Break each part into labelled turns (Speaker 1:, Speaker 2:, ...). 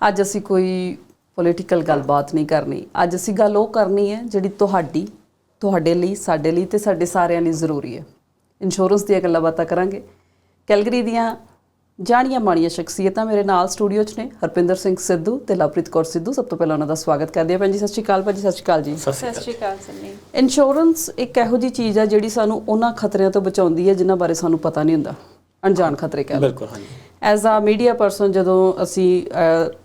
Speaker 1: ਅੱਜ ਅਸੀਂ ਕੋਈ ਪੋਲੀਟੀਕਲ ਗੱਲਬਾਤ ਨਹੀਂ ਕਰਨੀ। ਅੱਜ ਅਸੀਂ ਗੱਲ ਉਹ ਕਰਨੀ ਹੈ ਜਿਹੜੀ ਤੁਹਾਡੀ ਤੁਹਾਡੇ ਲਈ ਸਾਡੇ ਲਈ ਤੇ ਸਾਡੇ ਸਾਰਿਆਂ ਲਈ ਜ਼ਰੂਰੀ ਹੈ। ਇੰਸ਼ੋਰੈਂਸ ਦੀਆਂ ਗੱਲਾਂ ਬਾਤਾਂ ਕਰਾਂਗੇ। ਕੈਲਗਰੀ ਦੀਆਂ ਜਾਣੀਆਂ ਮਾਣੀਆਂ ਸ਼ਖਸੀਅਤਾਂ ਮੇਰੇ ਨਾਲ ਸਟੂਡੀਓ 'ਚ ਨੇ ਹਰਪਿੰਦਰ ਸਿੰਘ ਸਿੱਧੂ ਤੇ ਲਵਪ੍ਰੀਤ ਕੌਰ ਸਿੱਧੂ। ਸਭ ਤੋਂ ਪਹਿਲਾਂ ਉਹਨਾਂ ਦਾ ਸਵਾਗਤ ਕਰਦੇ ਹਾਂ। ਭੈਣ ਜੀ ਸਤਿ ਸ਼੍ਰੀ ਅਕਾਲ ਭਾਜੀ ਸਤਿ ਸ਼੍ਰੀ ਅਕਾਲ ਜੀ।
Speaker 2: ਸਤਿ ਸ਼੍ਰੀ
Speaker 3: ਅਕਾਲ। ਸੰਨੀ।
Speaker 1: ਇੰਸ਼ੋਰੈਂਸ ਇੱਕ ਇਹੋ ਜੀ ਚੀਜ਼ ਹੈ ਜਿਹੜੀ ਸਾਨੂੰ ਉਹਨਾਂ ਖਤਰਿਆਂ ਤੋਂ ਬਚਾਉਂਦੀ ਹੈ ਜਿਨ੍ਹਾਂ ਬਾਰੇ ਸਾਨੂੰ ਪਤਾ ਨਹੀਂ ਹੁੰਦਾ। ਅਣਜਾਣ ਖਤਰੇ ਕਹਿ
Speaker 2: ਅਕਾਲ
Speaker 1: ਲਓ।
Speaker 2: ਬਿਲਕੁਲ ਹਾਂਜੀ।
Speaker 1: ਐਜ਼ ਅ ਮੀਡੀਆ ਪਰਸਨ ਜਦੋਂ ਅਸੀਂ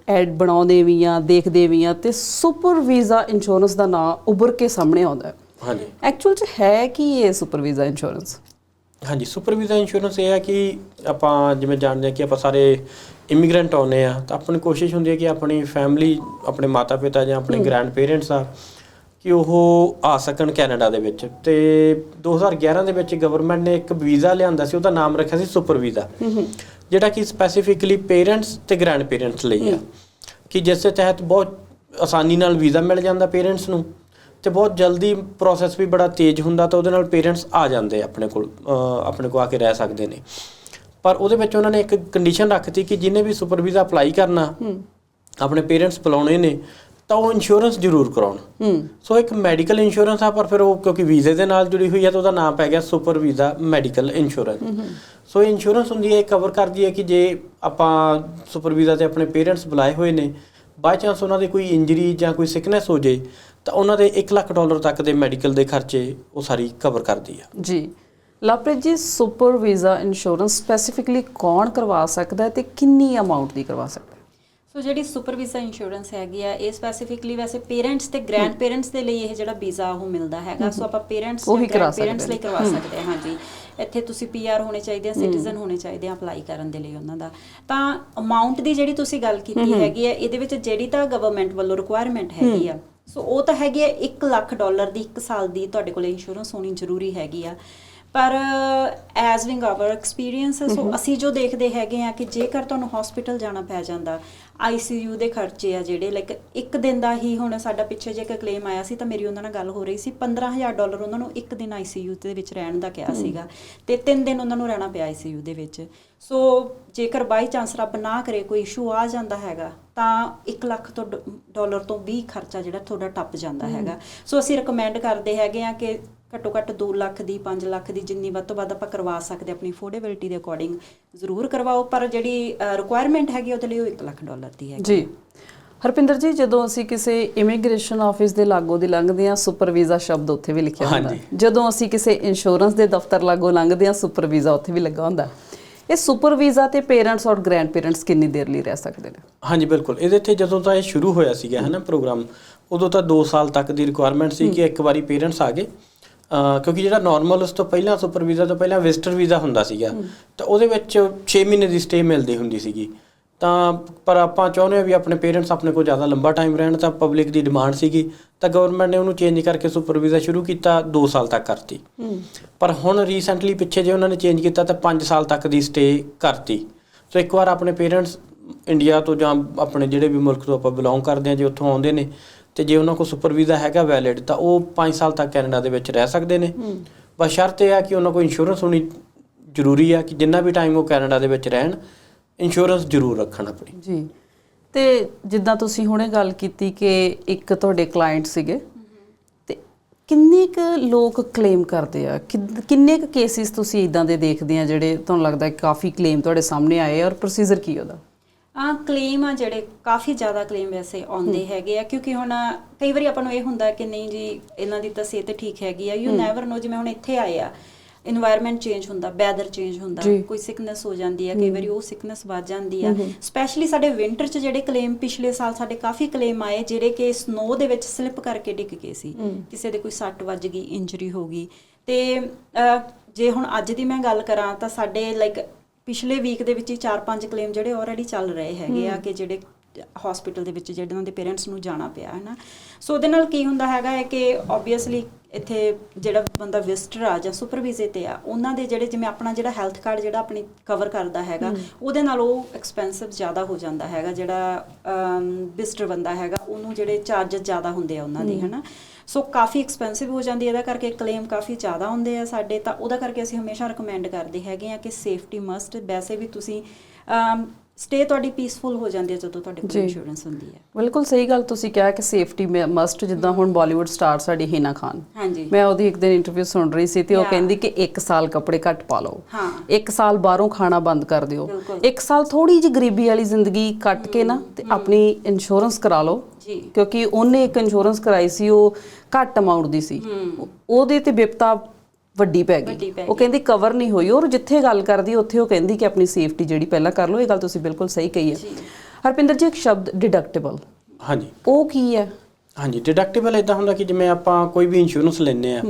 Speaker 1: ਐਡ ਬਣਾਉਂਦੇ ਵੀ ਆ ਦੇਖਦੇ ਵੀ ਆ ਤੇ ਸੁਪਰ ਵੀਜ਼ਾ ਇੰਸ਼ੋਰੈਂਸ ਦਾ ਨਾਮ ਉੱਭਰ ਕੇ ਸਾਹਮਣੇ ਆਉਂਦਾ ਹੈ।
Speaker 2: ਹਾਂਜੀ।
Speaker 1: ਐਕਚੁਅਲ ਚ ਹੈ ਕੀ ਇਹ ਸੁਪਰ ਵੀਜ਼ਾ ਇੰਸ਼ੋਰੈਂਸ
Speaker 2: ਹਾਂਜੀ ਸੁਪਰ ਵੀਜ਼ਾ ਇੰਸ਼ੋਰੈਂਸ ਇਹ ਹੈ ਕਿ ਆਪਾਂ ਜਿਵੇਂ ਜਾਣਦੇ ਹਾਂ ਕਿ ਆਪਾਂ ਸਾਰੇ ਇਮੀਗ੍ਰੈਂਟ ਆਉਨੇ ਆ ਤਾਂ ਆਪਣੀ ਕੋਸ਼ਿਸ਼ ਹੁੰਦੀ ਹੈ ਕਿ ਆਪਣੀ ਫੈਮਿਲੀ ਆਪਣੇ ਮਾਤਾ ਪਿਤਾ ਜਾਂ ਆਪਣੇ ਗ੍ਰੈਂਡ ਪੇਰੈਂਟਸ ਆ ਕਿ ਉਹ ਆ ਸਕਣ ਕੈਨੇਡਾ ਦੇ ਵਿੱਚ। ਤੇ 2011 ਦੇ ਵਿੱਚ ਗਵਰਨਮੈਂਟ ਨੇ ਇੱਕ ਵੀਜ਼ਾ ਲਿਆਂਦਾ ਸੀ ਉਹਦਾ ਨਾਮ ਰੱਖਿਆ ਸੀ ਸੁਪਰ ਵੀਜ਼ਾ ਜਿਹੜਾ ਕਿ ਸਪੈਸੀਫਿਕਲੀ ਪੇਰੈਂਟਸ ਤੇ ਗ੍ਰੈਂਡ ਪੇਰੈਂਟਸ ਲਈ ਆ। ਕਿ ਜਿਸ ਦੇ ਤਹਿਤ ਬਹੁਤ ਆਸਾਨੀ ਨਾਲ ਵੀਜ਼ਾ ਮਿਲ ਜਾਂਦਾ ਪੇਰੈਂਟਸ ਨੂੰ ਤੇ ਬਹੁਤ ਜਲਦੀ ਪ੍ਰੋਸੈਸ ਵੀ ਬੜਾ ਤੇਜ਼ ਹੁੰਦਾ ਤਾਂ ਉਹਦੇ ਨਾਲ ਪੇਰੈਂਟਸ ਆ ਜਾਂਦੇ ਆਪਣੇ ਕੋਲ ਆਪਣੇ ਕੋਲ ਆ ਕੇ ਰਹਿ ਸਕਦੇ ਨੇ। ਪਰ ਉਹਦੇ ਵਿੱਚ ਉਹਨਾਂ ਨੇ ਇੱਕ ਕੰਡੀਸ਼ਨ ਰੱਖਤੀ ਕਿ ਜਿਹਨੇ ਵੀ ਸੁਪਰ ਵੀਜ਼ਾ ਅਪਲਾਈ ਕਰਨਾ ਆਪਣੇ ਪੇਰੈਂਟਸ ਬੁਲਾਉਣੇ ਨੇ ਤਾਂ ਉਹ ਇੰਸ਼ੋਰੈਂਸ ਜ਼ਰੂਰ ਕਰਾਉਣ। ਸੋ ਇੱਕ ਮੈਡੀਕਲ ਇੰਸ਼ੋਰੈਂਸ ਆ ਪਰ ਫਿਰ ਉਹ ਕਿਉਂਕਿ ਵੀਜ਼ੇ ਦੇ ਨਾਲ ਜੁੜੀ ਹੋਈ ਹੈ ਤਾਂ ਉਹਦਾ ਨਾਮ ਪੈ ਗਿਆ super visa medical insurance so insurance ਹੁੰਦੀ ਹੈ, ਇਹ ਕਵਰ ਕਰਦੀ ਹੈ ਕਿ ਜੇ ਆਪਾਂ ਸੁਪਰ ਵੀਜ਼ਾ ਤੇ ਆਪਣੇ ਪੇਰੈਂਟਸ ਬੁਲਾਏ ਹੋਏ ਨੇ ਬਾਈ ਚਾਂਸ ਉਹਨਾਂ ਦੀ ਕੋਈ ਇੰਜਰੀ ਜਾਂ ਕੋਈ ਸਿਕਨੈਸ ਹੋ ਜੇ, ਤਾਂ ਉਹਨਾਂ ਦੇ 1 ਲੱਖ ਡਾਲਰ ਤੱਕ ਦੇ ਮੈਡੀਕਲ ਦੇ ਖਰਚੇ ਉਹ ਸਾਰੀ ਕਵਰ ਕਰਦੀ ਆ।
Speaker 1: ਜੀ। ਲਵਪ੍ਰੀਤ ਜੀ ਸੁਪਰ ਵੀਜ਼ਾ ਇੰਸ਼ੋਰੈਂਸ ਸਪੈਸੀਫਿਕਲੀ ਕੌਣ ਕਰਵਾ ਸਕਦਾ ਹੈ ਤੇ ਕਿੰਨੀ ਅਮਾਉਂਟ ਦੀ ਕਰਵਾ ਸਕਦਾ ਹੈ?
Speaker 3: ਸੋ ਜਿਹੜੀ ਸੁਪਰ ਵੀਜ਼ਾ ਇੰਸ਼ੋਰੈਂਸ ਹੈਗੀ ਆ ਇਹ ਸਪੈਸੀਫਿਕਲੀ ਵੈਸੇ ਪੇਰੈਂਟਸ ਤੇ ਗ੍ਰੈਂਡ ਪੇਰੈਂਟਸ ਦੇ ਲਈ ਇਹ ਜਿਹੜਾ ਵੀਜ਼ਾ ਉਹ ਮਿਲਦਾ ਹੈਗਾ। ਸੋ ਆਪਾਂ ਪੇਰੈਂਟਸ
Speaker 1: ਕਰਾ
Speaker 3: ਗ੍ਰੈਂਡ ਪੇਰੈਂਟਸ ਲਈ ਕਰਵਾ ਸਕਦੇ ਹਾਂ ਹਾਂਜੀ। ਇੱਥੇ ਤੁਸੀਂ ਪੀਆਰ ਹੋਣੇ ਚਾਹੀਦੇ ਆ ਸਿਟੀਜ਼ਨ ਹੋਣੇ ਚਾਹੀਦੇ ਆ ਅਪਲਾਈ ਕਰਨ ਦੇ ਲਈ ਉਹਨਾਂ ਦਾ। ਤਾਂ ਅਮਾਉਂਟ ਦੀ ਜਿਹੜੀ ਤੁਸੀਂ ਗੱਲ ਕੀਤੀ ਹੈਗੀ ਆ ਇਹਦੇ ਵਿੱਚ ਜਿਹੜੀ ਤਾਂ ਗਵਰਨਮੈਂਟ ਵੱਲੋਂ ਰਿਕੁਆਇਰਮੈਂਟ ਹੈਗੀ ਆ ਸੋ ਉਹ ਤਾਂ ਹੈਗੀ ਆ 1 ਲੱਖ ਡਾਲਰ ਦੀ 1 ਸਾਲ ਦੀ ਤੁਹਾਡੇ ਕੋਲ ਇੰਸ਼ੋਰੈਂਸ ਹੋਣੀ ਜ਼ਰੂਰੀ ਹੈਗੀ ਆ। ਪਰ as wing our experience so ਅਸੀਂ ਜੋ ਦੇਖਦੇ ਹੈਗੇ ਆ ਕਿ ਜੇਕਰ ਤੁਹਾਨੂੰ ਹਸਪੀਟਲ ਜਾਣਾ ਪੈ ਜਾਂਦਾ ਆਈਸੀਯੂ ਦੇ ਖਰਚੇ ਆ ਜਿਹੜੇ ਲਾਈਕ ਇੱਕ ਦਿਨ ਦਾ ਹੀ ਹੁਣ ਸਾਡਾ ਪਿੱਛੇ ਜੇ ਇੱਕ ਕਲੇਮ ਆਇਆ ਸੀ ਤਾਂ ਮੇਰੀ ਉਹਨਾਂ ਨਾਲ ਗੱਲ ਹੋ ਰਹੀ ਸੀ 15000 ਡਾਲਰ ਉਹਨਾਂ ਨੂੰ ਇੱਕ ਦਿਨ ਆਈਸੀਯੂ ਦੇ ਵਿੱਚ ਰਹਿਣ ਦਾ ਕਿਹਾ ਸੀਗਾ ਤੇ ਤਿੰਨ ਦਿਨ ਉਹਨਾਂ ਨੂੰ ਰਹਿਣਾ ਪਿਆ ਆਈਸੀਯੂ ਦੇ ਵਿੱਚ। ਸੋ ਜੇਕਰ ਬਾਈ ਚਾਂਸ ਰੱਬ ਨਾ ਕਰੇ ਕੋਈ ਇਸ਼ੂ ਆ ਜਾਂਦਾ ਹੈਗਾ ਤਾਂ 1 ਲੱਖ ਤੋਂ ਡਾਲਰ ਤੋਂ ਵੀ ਖਰਚਾ ਜਿਹੜਾ ਤੁਹਾਡਾ ਟੱਪ ਜਾਂਦਾ ਹੈਗਾ। ਸੋ ਅਸੀਂ ਰეკਮੈਂਡ ਕਰਦੇ ਹੈਗੇ ਆ ਕਿ ਘੱਟੋ ਘੱਟ 2 ਲੱਖ ਦੀ 5 ਲੱਖ ਦੀ ਜਿੰਨੀ ਵੱਧ ਤੋਂ ਵੱਧ ਆਪਾਂ ਕਰਵਾ ਸਕਦੇ ਆਪਣੀ ਅਫੋਰਡੇਬਿਲਟੀ ਦੇ ਅਕੋਰਡਿੰਗ ਜ਼ਰੂਰ ਕਰਵਾਓ ਪਰ ਜਿਹੜੀ ਰਿਕੁਆਇਰਮੈਂਟ ਹੈਗੀ ਉਹਦੇ ਲਈ ਉਹ 1 ਲੱਖ ਡਾਲਰ ਦੀ ਹੈਗੀ।
Speaker 1: ਜੀ। ਹਰਪਿੰਦਰ ਜੀ ਜਦੋਂ ਅਸੀਂ ਕਿਸੇ ਇਮੀਗ੍ਰੇਸ਼ਨ ਆਫਿਸ ਦੇ ਲਾਗੋ ਦੀ ਲੰਘਦੇ ਹਾਂ ਸੁਪਰ ਵੀਜ਼ਾ ਸ਼ਬਦ ਉੱਥੇ ਵੀ ਲਿਖਿਆ ਹੁੰਦਾ। ਜਦੋਂ ਅਸੀਂ ਕਿਸੇ ਇੰਸ਼ੋਰੈਂਸ ਦੇ ਦਫ਼ਤਰ ਲਾਗੋ ਲੰਘਦੇ ਹਾਂ ਸੁਪਰ ਵੀਜ਼ਾ ਉੱਥੇ ਵੀ ਲੱਗਾ ਹੁੰਦਾ। ਇਹ ਸੁਪਰ ਵੀਜ਼ਾ ਤੇ ਪੇਰੈਂਟਸ ਔਰ ਗ੍ਰੈਂਡ ਪੇਰੈਂਟਸ ਕਿੰਨੀ ਦੇਰ ਲਈ ਰਹਿ ਸਕਦੇ ਨੇ?
Speaker 2: ਹਾਂਜੀ ਬਿਲਕੁਲ। ਇਹਦੇ ਤੇ ਜਦੋਂ ਤਾਂ ਇਹ ਸ਼ੁਰੂ ਹੋਇਆ ਸੀਗਾ ਹਨਾ ਪ੍ਰੋਗਰਾਮ ਉਦੋਂ ਤਾਂ 2 ਸਾਲ ਤੱਕ ਦੀ ਰਿਕੁਆਇਰਮੈਂਟ ਸੀ ਕਿ ਇੱਕ ਵਾਰੀ ਪੇਰੈਂਟਸ ਆ ਗਏ। ਕਿਉਂਕਿ ਜਿਹੜਾ ਨਾਰਮਲ ਉਸ ਤੋਂ ਪਹਿਲਾਂ ਸੁਪਰ ਵੀਜ਼ਾ ਤੋਂ ਪਹਿਲਾਂ ਵਿਜ਼ਟਰ ਵੀਜ਼ਾ ਹੁੰਦਾ ਸੀਗਾ ਤਾਂ ਉਹਦੇ ਵਿੱਚ 6 ਮਹੀਨੇ ਦੀ ਸਟੇ ਮਿਲਦੀ ਹੁੰਦੀ ਸੀਗੀ। ਤਾਂ ਪਰ ਆਪਾਂ ਚਾਹੁੰਦੇ ਹਾਂ ਵੀ ਆਪਣੇ ਪੇਰੈਂਟਸ ਆਪਣੇ ਕੋਲ ਜ਼ਿਆਦਾ ਲੰਬਾ ਟਾਈਮ ਰਹਿਣ ਤਾਂ ਪਬਲਿਕ ਦੀ ਡਿਮਾਂਡ ਸੀਗੀ ਤਾਂ ਗਵਰਨਮੈਂਟ ਨੇ ਉਹਨੂੰ ਚੇਂਜ ਕਰਕੇ ਸੁਪਰ ਵੀਜ਼ਾ ਸ਼ੁਰੂ ਕੀਤਾ 2 ਸਾਲ ਤੱਕ ਕਰਤੀ। ਪਰ ਹੁਣ ਰੀਸੈਂਟਲੀ ਪਿੱਛੇ ਜੇ ਉਹਨਾਂ ਨੇ ਚੇਂਜ ਕੀਤਾ ਤਾਂ 5 ਸਾਲ ਤੱਕ ਦੀ ਸਟੇ ਕਰਤੀ। ਸੋ ਇੱਕ ਵਾਰ ਆਪਣੇ ਪੇਰੈਂਟਸ ਇੰਡੀਆ ਤੋਂ ਜਾਂ ਆਪਣੇ ਜਿਹੜੇ ਵੀ ਮੁਲਕ ਤੋਂ ਆਪਾਂ ਬਿਲੋਂਗ ਕਰਦੇ ਹਾਂ ਜੇ ਉੱਥੋਂ ਆਉਂਦੇ ਨੇ ਤੇ ਜੇ ਉਹਨਾਂ ਕੋਲ ਸੁਪਰ ਵੀਜ਼ਾ ਹੈਗਾ ਵੈਲਿਡ ਤਾਂ ਉਹ 5 ਸਾਲ ਤੱਕ ਕੈਨੇਡਾ ਦੇ ਵਿੱਚ ਰਹਿ ਸਕਦੇ ਨੇ। ਬਸ ਸ਼ਰਤ ਇਹ ਆ ਕਿ ਉਹਨਾਂ ਕੋਲ ਇੰਸ਼ੋਰੈਂਸ ਹੋਣੀ ਜ਼ਰੂਰੀ ਆ ਕਿ ਜਿੰਨਾ ਵੀ ਟਾਈਮ ਉਹ ਕੈਨੇਡਾ ਦੇ ਵਿੱਚ ਰਹਿਣ ਇੰਸ਼ੋਰੈਂਸ ਜ਼ਰੂਰ ਰੱਖਣ ਆਪਣੀ।
Speaker 1: ਜੀ। ਤੇ ਜਿੱਦਾਂ ਤੁਸੀਂ ਹੁਣੇ ਗੱਲ ਕੀਤੀ ਕਿ ਇੱਕ ਤੁਹਾਡੇ ਕਲਾਇੰਟ ਸੀਗੇ ਤੇ ਕਿੰਨੇ ਕੁ ਲੋਕ ਕਲੇਮ ਕਰਦੇ ਆ? ਕਿੰਨ- ਕੁ ਕੇਸਿਸ ਤੁਸੀਂ ਇਦਾਂ ਦੇ ਦੇਖਦੇ ਆ ਜਿਹੜੇ ਤੁਹਾਨੂੰ ਲੱਗਦਾ ਕਾਫੀ ਕਲੇਮ ਤੁਹਾਡੇ ਸਾਹਮਣੇ ਆਏ ਔਰ ਪ੍ਰੋਸੀਜਰ ਕੀ ਉਹਦਾ?
Speaker 3: ਆ ਕਲੇਮ ਆ ਜਿਹੜੇ ਕਾਫੀ ਜ਼ਿਆਦਾ ਕਲੇਮ ਵੈਸੇ ਆਉਂਦੇ ਹੈਗੇ ਆ ਕਿਉਂਕਿ ਹੁਣ ਕਈ ਵਾਰੀ ਆਪਾਂ ਨੂੰ ਇਹ ਹੁੰਦਾ ਕਿ ਨਹੀਂ ਜੀ ਇਹਨਾਂ ਦੀ ਤਾਂ ਸਿਹਤ ਠੀਕ ਹੈਗੀ ਆ ਯੂ ਨੈਵਰ ਨੋ ਜਿਵੇਂ ਹੁਣ ਇੱਥੇ ਆਏ ਆ এনवायरमेंट ਚੇਂਜ ਹੁੰਦਾ ਵੈਦਰ ਚੇਂਜ ਹੁੰਦਾ ਕੋਈ ਸਿਕਨੈਸ ਹੋ ਜਾਂਦੀ ਹੈ ਕਈ ਵਾਰੀ ਉਹ ਸਿਕਨੈਸ ਵੱਧ ਜਾਂਦੀ ਆ। ਸਪੈਸ਼ਲੀ ਸਾਡੇ ਵਿంటర్ ਚ ਜਿਹੜੇ ਕਲੇਮ ਪਿਛਲੇ ਸਾਲ ਸਾਡੇ ਕਾਫੀ ਕਲੇਮ ਆਏ ਜਿਹੜੇ ਕਿ ਸਨੋ ਦੇ ਵਿੱਚ ਸਲਿਪ ਕਰਕੇ ਡਿੱਗ ਗਏ ਸੀ। ਕਿਸੇ ਦੇ ਕੋਈ ਸੱਟ ਵੱਜ ਗਈ ਇੰਜਰੀ ਹੋ ਗਈ। ਤੇ ਜੇ ਹੁਣ ਅੱਜ ਦੀ ਮੈਂ ਗੱਲ ਕਰਾਂ ਤਾਂ ਸਾਡੇ ਲਾਈਕ ਪਿਛਲੇ ਵੀਕ ਦੇ ਵਿੱਚ ਹੀ 4-5 ਕਲੇਮ ਜਿਹੜੇ ਆਲਰੇਡੀ ਚੱਲ ਰਹੇ ਹੈਗੇ ਆ ਕਿ ਜਿਹੜੇ ਹਸਪੀਟਲ ਦੇ ਵਿੱਚ ਜਿਹੜੇ ਉਹਨਾਂ ਦੇ ਪੇਰੈਂਟਸ ਨੂੰ ਜਾਣਾ ਪਿਆ ਹੈ ਨਾ ਸੋ ਉਹਦੇ ਨਾਲ ਕੀ ਹੁੰਦਾ ਹੈਗਾ ਹੈ ਕਿ ਆਬਵੀਅਸਲੀ ਇੱਥੇ ਜਿਹੜਾ ਬੰਦਾ ਵਿਜ਼ਟਰ ਆ ਜਾਂ ਸੁਪਰਵਾਈਜ਼ਰ ਤੇ ਆ ਉਹਨਾਂ ਦੇ ਜਿਹੜੇ ਜਿਵੇਂ ਆਪਣਾ ਜਿਹੜਾ ਹੈਲਥ ਕਾਰਡ ਜਿਹੜਾ ਆਪਣੀ ਕਵਰ ਕਰਦਾ ਹੈਗਾ ਉਹਦੇ ਨਾਲ ਉਹ ਐਕਸਪੈਂਸਿਵ ਜ਼ਿਆਦਾ ਹੋ ਜਾਂਦਾ ਹੈਗਾ ਜਿਹੜਾ ਵਿਜ਼ਟਰ ਬੰਦਾ ਹੈਗਾ ਉਹਨੂੰ ਜਿਹੜੇ ਚਾਰजेस ਜ਼ਿਆਦਾ ਹੁੰਦੇ ਆ ਉਹਨਾਂ ਦੇ ਹਨਾ? ਸੋ ਕਾਫੀ ਐਕਸਪੈਂਸਿਵ ਹੋ ਜਾਂਦੀ ਹੈ ਇਹਦਾ ਕਰਕੇ ਕਲੇਮ ਕਾਫੀ ਜ਼ਿਆਦਾ ਹੁੰਦੇ ਆ ਸਾਡੇ ਤਾਂ ਉਹਦਾ ਕਰਕੇ ਅਸੀਂ ਹਮੇਸ਼ਾ ਰეკਮੈਂਡ ਕਰਦੇ ਹੈਗੇ ਆ ਕਿ ਸੇਫਟੀ ਮਸਟ ਵੈਸੇ ਵੀ ਤੁਸੀਂ ਸਟੇ ਤੁਹਾਡੀ ਪੀਸਫੁਲ ਹੋ ਜਾਂਦੀ ਹੈ ਜਦੋਂ ਤੁਹਾਡੇ ਕੋਲ। ਇੰਸ਼ੋਰੈਂਸ ਹੁੰਦੀ ਹੈ।
Speaker 1: ਬਿਲਕੁਲ ਸਹੀ ਗੱਲ ਤੁਸੀਂ ਕਿਹਾ ਕਿ ਸੇਫਟੀ ਮਸਟ ਜਿੱਦਾਂ ਹੁਣ ਬਾਲੀਵੁੱਡ ਸਟਾਰ ਸਾਡੀ ਹੀਨਾ ਖਾਨ।
Speaker 3: ਹਾਂਜੀ।
Speaker 1: ਮੈਂ ਉਹਦੀ ਇੱਕ ਦਿਨ ਇੰਟਰਵਿਊ ਸੁਣ ਰਹੀ ਸੀ ਤੇ ਉਹ. ਕਹਿੰਦੀ ਕਿ 1 ਸਾਲ ਕੱਪੜੇ ਘੱਟ ਪਾ ਲਓ।
Speaker 3: ਹਾਂ।
Speaker 1: 1 ਸਾਲ ਬਾਹਰੋਂ ਖਾਣਾ ਬੰਦ ਕਰ ਦਿਓ।
Speaker 3: ਬਿਲਕੁਲ।
Speaker 1: 1 ਸਾਲ ਥੋੜੀ ਜਿਹੀ ਗਰੀਬੀ ਵਾਲੀ ਜ਼ਿੰਦਗੀ ਕੱਟ ਕੇ ਨਾ ਤੇ ਆਪਣੀ ਇੰਸ਼ੋਰੈਂਸ ਕਰਾ ਲਓ।
Speaker 3: ਜੀ।
Speaker 1: ਕਿਉਂਕਿ ਉਹਨੇ ਇੱਕ ਇੰਸ਼ੋਰੈਂਸ ਕਰਾਈ ਸੀ ਉਹ ਘੱਟ ਅਮਾਉਂਟ ਦੀ ਸੀ। ਉਹਦੇ ਤੇ ਵਿਪਤਾ ਵੱਡੀ ਪੈ ਗਈ। ਉਹ ਕਹਿੰਦੀ ਕਵਰ ਨਹੀਂ ਹੋਈ। ਔਰ ਜਿੱਥੇ ਗੱਲ ਕਰਦੀ ਉੱਥੇ ਉਹ ਕਹਿੰਦੀ ਕਿ ਆਪਣੀ ਸੇਫਟੀ ਜਿਹੜੀ ਪਹਿਲਾਂ ਕਰ ਲਓ ਇਹ ਗੱਲ ਤੁਸੀਂ ਬਿਲਕੁਲ ਸਹੀ ਕਹੀ ਹੈ। ਹਰਪਿੰਦਰ ਜੀ ਇੱਕ ਸ਼ਬਦ ਡਿਡਕਟੇਬਲ
Speaker 2: ਹਾਂਜੀ।
Speaker 1: ਉਹ ਕੀ ਹੈ?
Speaker 2: ਹਾਂਜੀ ਡਿਡਕਟੇਬਲ ਇਦਾਂ ਹੁੰਦਾ ਕਿ ਜਿਵੇਂ ਆਪਾਂ ਕੋਈ ਵੀ ਇੰਸ਼ੋਰੈਂਸ ਲੈਂਦੇ ਆ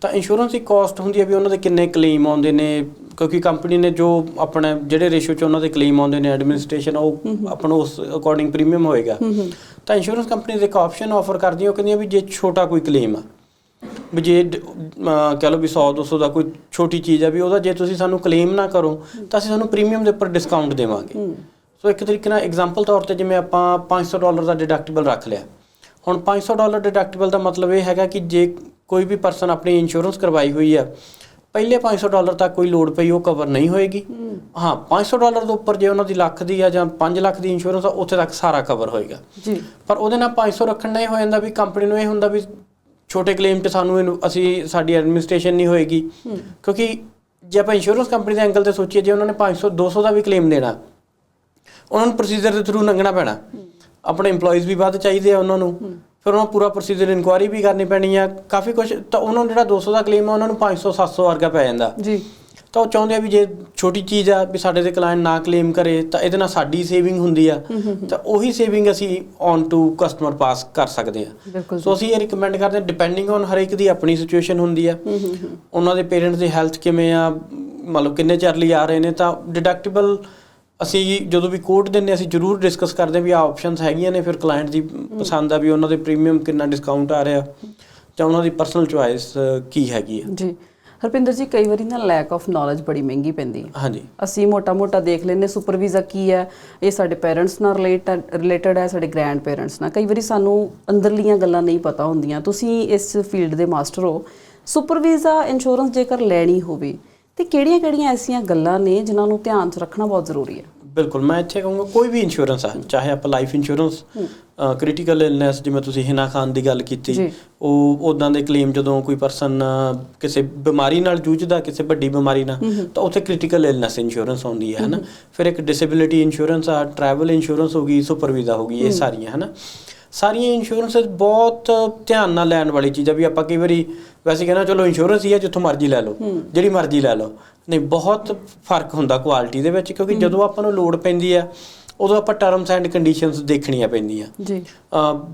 Speaker 2: ਤਾਂ ਇੰਸ਼ੋਰੈਂਸ ਦੀ ਕਾਸਟ ਹੁੰਦੀ ਹੈ ਵੀ ਉਹਨਾਂ ਦੇ ਕਿੰਨੇ ਕਲੇਮ ਆਉਂਦੇ ਨੇ ਕਿਉਂਕਿ ਕੰਪਨੀ ਨੇ ਜੋ ਆਪਣੇ ਜਿਹੜੇ ਰੇਸ਼ੋ 'ਚ ਉਹਨਾਂ ਦੇ ਕਲੇਮ ਆਉਂਦੇ ਨੇ ਐਡਮਿਨਿਸਟ੍ਰੇਸ਼ਨ ਉਹ ਆਪਣਾ ਉਸ ਅਕੋਰਡਿੰਗ ਪ੍ਰੀਮੀਅਮ ਹੋਏਗਾ। ਤਾਂ ਇੰਸ਼ੋਰੈਂਸ ਕੰਪਨੀ ਦੇ ਇੱਕ ਆਪਸ਼ਨ ਆਫਰ ਕਰਦੀਆਂ ਉਹ ਕਹਿੰਦੀਆਂ ਵੀ ਜੇ ਛੋਟਾ ਕੋਈ ਕਲੇਮ ਆ ਵੀ ਜੇ ਕਹਿ ਲਓ ਵੀ 100 200 ਦਾ ਕੋਈ ਛੋਟੀ ਚੀਜ਼ ਆ ਵੀ ਉਹਦਾ ਜੇ ਤੁਸੀਂ ਸਾਨੂੰ ਕਲੇਮ ਨਾ ਕਰੋ ਤਾਂ ਅਸੀਂ ਤੁਹਾਨੂੰ ਪ੍ਰੀਮੀਅਮ ਦੇ ਉੱਪਰ ਡਿਸਕਾਊਂਟ ਦੇਵਾਂਗੇ। ਸੋ ਇੱਕ ਤਰੀਕੇ ਨਾਲ ਐਗਜ਼ਾਮਪਲ ਤੌਰ ਤੇ ਜਿਵੇਂ ਆਪਾਂ 500 ਡਾਲਰ ਦਾ ਡਿਡਕਟੇਬਲ ਰੱਖ ਲਿਆ। ਹੁਣ 500 ਡਾਲਰ ਡਿਡਕਟੇਬਲ ਦਾ ਮਤਲਬ ਇਹ ਹੈਗਾ ਕਿ ਜੇ ਕੋਈ ਵੀ ਪਰਸਨ ਆਪਣੀ ਇੰਸ਼ੋਰੈਂਸ ਕਰਵਾਈ ਹੋਈ ਆ ਪਹਿਲੇ 500 ਡਾਲਰ ਤੱਕ ਕੋਈ ਲੋਡ ਪਈ ਉਹ ਕਵਰ ਨਹੀਂ ਹੋਏਗੀ। ਹਾਂ। 500 ਡਾਲਰ ਤੋਂ ਉੱਪਰ ਜੇ ਉਹਨਾਂ ਦੀ ਲੱਖ ਦੀ ਆ ਜਾਂ 5 ਲੱਖ ਦੀ ਇੰਸ਼ੋਰੈਂਸ ਆ ਉੱਥੇ ਤੱਕ ਸਾਰਾ ਕਵਰ ਹੋਏਗਾ।
Speaker 1: ਜੀ।
Speaker 2: ਪਰ ਉਹਦੇ ਨਾਲ 500 ਰੱਖਣ ਨਾਲ ਇਹ ਹੋ ਜਾਂਦਾ ਵੀ ਕੰਪਨੀ ਨੂੰ ਇਹ ਹੁੰਦਾ ਵੀ ਛੋਟੇ ਕਲੇਮ ਤੇ ਸਾਨੂੰ ਅਸੀਂ ਸਾਡੀ ਐਡਮਿਨਿਸਟ੍ਰੇਸ਼ਨ ਨਹੀਂ ਹੋਏਗੀ। ਕਿਉਂਕਿ ਜੇ ਆਪਾਂ ਇੰਸ਼ੋਰੈਂਸ ਕੰਪਨੀ ਦੇ ਐਂਗਲ ਤੇ ਸੋਚੀਏ ਜੇ ਉਹਨਾਂ ਨੇ 500 200 ਦਾ ਵੀ ਕਲੇਮ ਦੇਣਾ ਉਹਨਾਂ ਨੂੰ ਪ੍ਰੋਸੀਜਰ ਦੇ ਥਰੂ ਲੰਘਣਾ ਪੈਣਾ। ਆਪਣੇ EMPLOYEES ਵੀ ਵੱਧ ਚਾਹੀਦੇ ਆ ਉਹਨਾਂ ਨੂੰ। ਫਿਰ ਉਹਨਾਂ ਪੂਰਾ ਪ੍ਰੋਸੀਜਰ ਇਨਕੁਆਇਰੀ ਵੀ ਕਰਨੀ ਪੈਣੀ ਆ। ਕਾਫੀ ਕੁਝ ਤਾਂ ਉਹਨਾਂ ਨੂੰ ਜਿਹੜਾ 200 ਦਾ ਕਲੇਮ ਆ ਉਹਨਾਂ ਨੂੰ 500 700 ਵਰਗਾ ਪੈ ਜਾਂਦਾ।
Speaker 1: ਜੀ।
Speaker 2: ਤਾਂ ਉਹ ਚਾਹੁੰਦੇ ਆ ਵੀ ਜੇ ਛੋਟੀ ਚੀਜ਼ ਆ ਵੀ ਸਾਡੇ ਦੇ ਕਲਾਇੰਟ ਨਾ ਕਲੇਮ ਕਰੇ ਤਾਂ ਇਹਦੇ ਨਾਲ ਸਾਡੀ ਸੇਵਿੰਗ ਹੁੰਦੀ ਆ। ਤਾਂ ਉਹੀ ਸੇਵਿੰਗ ਅਸੀਂ ਔਨ ਟੂ ਕਸਟਮਰ ਪਾਸ ਕਰ ਸਕਦੇ ਆ। ਸੋ ਅਸੀਂ ਇਹ ਰਿਕਮੈਂਡ ਕਰਦੇ ਡਿਪੈਂਡਿੰਗ ਔਨ ਹਰ ਇੱਕ ਦੀ ਆਪਣੀ ਸਿਚੁਏਸ਼ਨ ਹੁੰਦੀ ਆ। ਉਹਨਾਂ ਦੇ ਪੇਰੈਂਟਸ ਦੀ ਹੈਲਥ ਕਿਵੇਂ ਆ ਮਤਲਬ ਕਿੰਨੇ ਚਿਰ ਲਈ ਆ ਰਹੇ ਨੇ ਤਾਂ ਡਿਡਕਟੇਬਲ ਅਸੀਂ ਜਦੋਂ ਵੀ ਕੋਡ ਦਿੰਨੇ ਅਸੀਂ ਜਰੂਰ ਡਿਸਕਸ ਕਰਦੇ ਹਾਂ ਵੀ ਆ ਆਪਸ਼ਨਸ ਹੈਗੀਆਂ ਨੇ ਫਿਰ ਕਲਾਇੰਟ ਦੀ ਪਸੰਦ ਆ ਵੀ ਉਹਨਾਂ ਦੇ ਪ੍ਰੀਮੀਅਮ ਕਿੰਨਾ ਡਿਸਕਾਊਂਟ ਆ ਰਿਹਾ ਜਾਂ ਉਹਨਾਂ ਦੀ ਪਰਸਨਲ ਚੁਆਇਸ ਕੀ ਹੈਗੀ ਆ।
Speaker 1: ਜੀ। ਹਰਪਿੰਦਰ ਜੀ ਕਈ ਵਾਰੀ ਨਾ ਲੈਕ ਆਫ ਨੌਲੇਜ ਬੜੀ ਮਹਿੰਗੀ ਪੈਂਦੀ ਹੈ।
Speaker 2: ਹਾਂਜੀ।
Speaker 1: ਅਸੀਂ ਮੋਟਾ-ਮੋਟਾ ਦੇਖ ਲੈਂਦੇ ਸੁਪਰ ਵੀਜ਼ਾ ਕੀ ਹੈ ਇਹ ਸਾਡੇ ਪੇਰੈਂਟਸ ਨਾਲ ਰਿਲੇਟ ਰਿਲੇਟਡ ਹੈ ਸਾਡੇ ਗ੍ਰੈਂਡ ਪੇਰੈਂਟਸ ਨਾਲ। ਕਈ ਵਾਰੀ ਸਾਨੂੰ ਅੰਦਰਲੀਆਂ ਗੱਲਾਂ ਨਹੀਂ ਪਤਾ ਹੁੰਦੀਆਂ। ਤੁਸੀਂ ਇਸ ਫੀਲਡ ਦੇ ਮਾਸਟਰ ਹੋ। ਸੁਪਰ ਵੀਜ਼ਾ ਇੰਸ਼ੋਰੈਂਸ ਜੇਕਰ ਲੈਣੀ ਹੋਵੇ ਤੇ ਕਿਹੜੀਆਂ-ਕਿਹੜੀਆਂ ਐਸੀਆਂ ਗੱਲਾਂ ਨੇ ਜਿਨ੍ਹਾਂ ਨੂੰ ਧਿਆਨ 'ਚ ਰੱਖਣਾ ਬਹੁਤ ਜ਼ਰੂਰੀ ਹੈ?
Speaker 2: ਬਿਲਕੁਲ ਮੈਂ ਇੱਥੇ ਕਹੂੰਗਾ ਕੋਈ ਵੀ ਇੰਸ਼ੋਰੈਂਸ ਆ ਚਾਹੇ ਆਪਾਂ ਲਾਈਫ ਇੰਸ਼ੋਰੈਂਸ ਕ੍ਰਿਟੀਕਲ ਇਲਨੈਸ ਜਿਵੇਂ ਤੁਸੀਂ ਹਿਨਾ ਖਾਨ ਦੀ ਗੱਲ ਕੀਤੀ। ਉਹ ਉਦਾਂ ਦੇ ਕਲੇਮ ਜਦੋਂ ਕੋਈ ਪਰਸਨ ਕਿਸੇ ਬਿਮਾਰੀ ਨਾਲ ਜੂਝਦਾ ਕਿਸੇ ਵੱਡੀ ਬਿਮਾਰੀ ਨਾਲ ਤਾਂ ਉੱਥੇ ਕ੍ਰਿਟੀਕਲ ਇਲਨੈਸ ਇੰਸ਼ੋਰੈਂਸ ਆਉਂਦੀ ਹੈ ਹਨਾ? ਫਿਰ ਇੱਕ ਡਿਸੇਬਿਲਿਟੀ ਇੰਸ਼ੋਰੈਂਸ ਆ ਟਰੈਵਲ ਇੰਸ਼ੋਰੈਂਸ ਹੋ ਗਈ ਸੁਪਰ ਵੀਜ਼ਾ ਹੋ ਗਈ ਇਹ ਸਾਰੀਆਂ ਹਨਾ? ਸਾਰੀਆਂ ਇੰਸ਼ੋਰੈਂਸਸ ਬਹੁਤ ਧਿਆਨ ਨਾਲ ਲੈਣ ਵਾਲੀ ਚੀਜ਼ ਆ ਵੀ ਆਪਾਂ ਕਈ ਵਾਰੀ ਵੈਸੇ ਕਹਿੰਦਾ ਚਲੋ ਇੰਸ਼ੋਰੈਂਸ ਹੀ ਆ ਜਿੱਥੋਂ ਮਰਜ਼ੀ ਲੈ ਲਓ ਜਿਹੜੀ ਮਰਜ਼ੀ ਲੈ ਲਓ। ਨਹੀਂ ਬਹੁਤ ਫ਼ਰਕ ਹੁੰਦਾ ਕੁਆਲਿਟੀ ਦੇ ਵਿੱਚ ਕਿਉਂਕਿ ਜਦੋਂ ਆਪਾਂ ਨੂੰ ਲੋੜ ਪੈਂਦੀ ਆ ਉਦੋਂ ਆਪਾਂ ਟਰਮਸ ਐਂਡ ਕੰਡੀਸ਼ਨਸ ਦੇਖਣੀਆਂ ਪੈਂਦੀਆਂ।
Speaker 1: ਜੀ।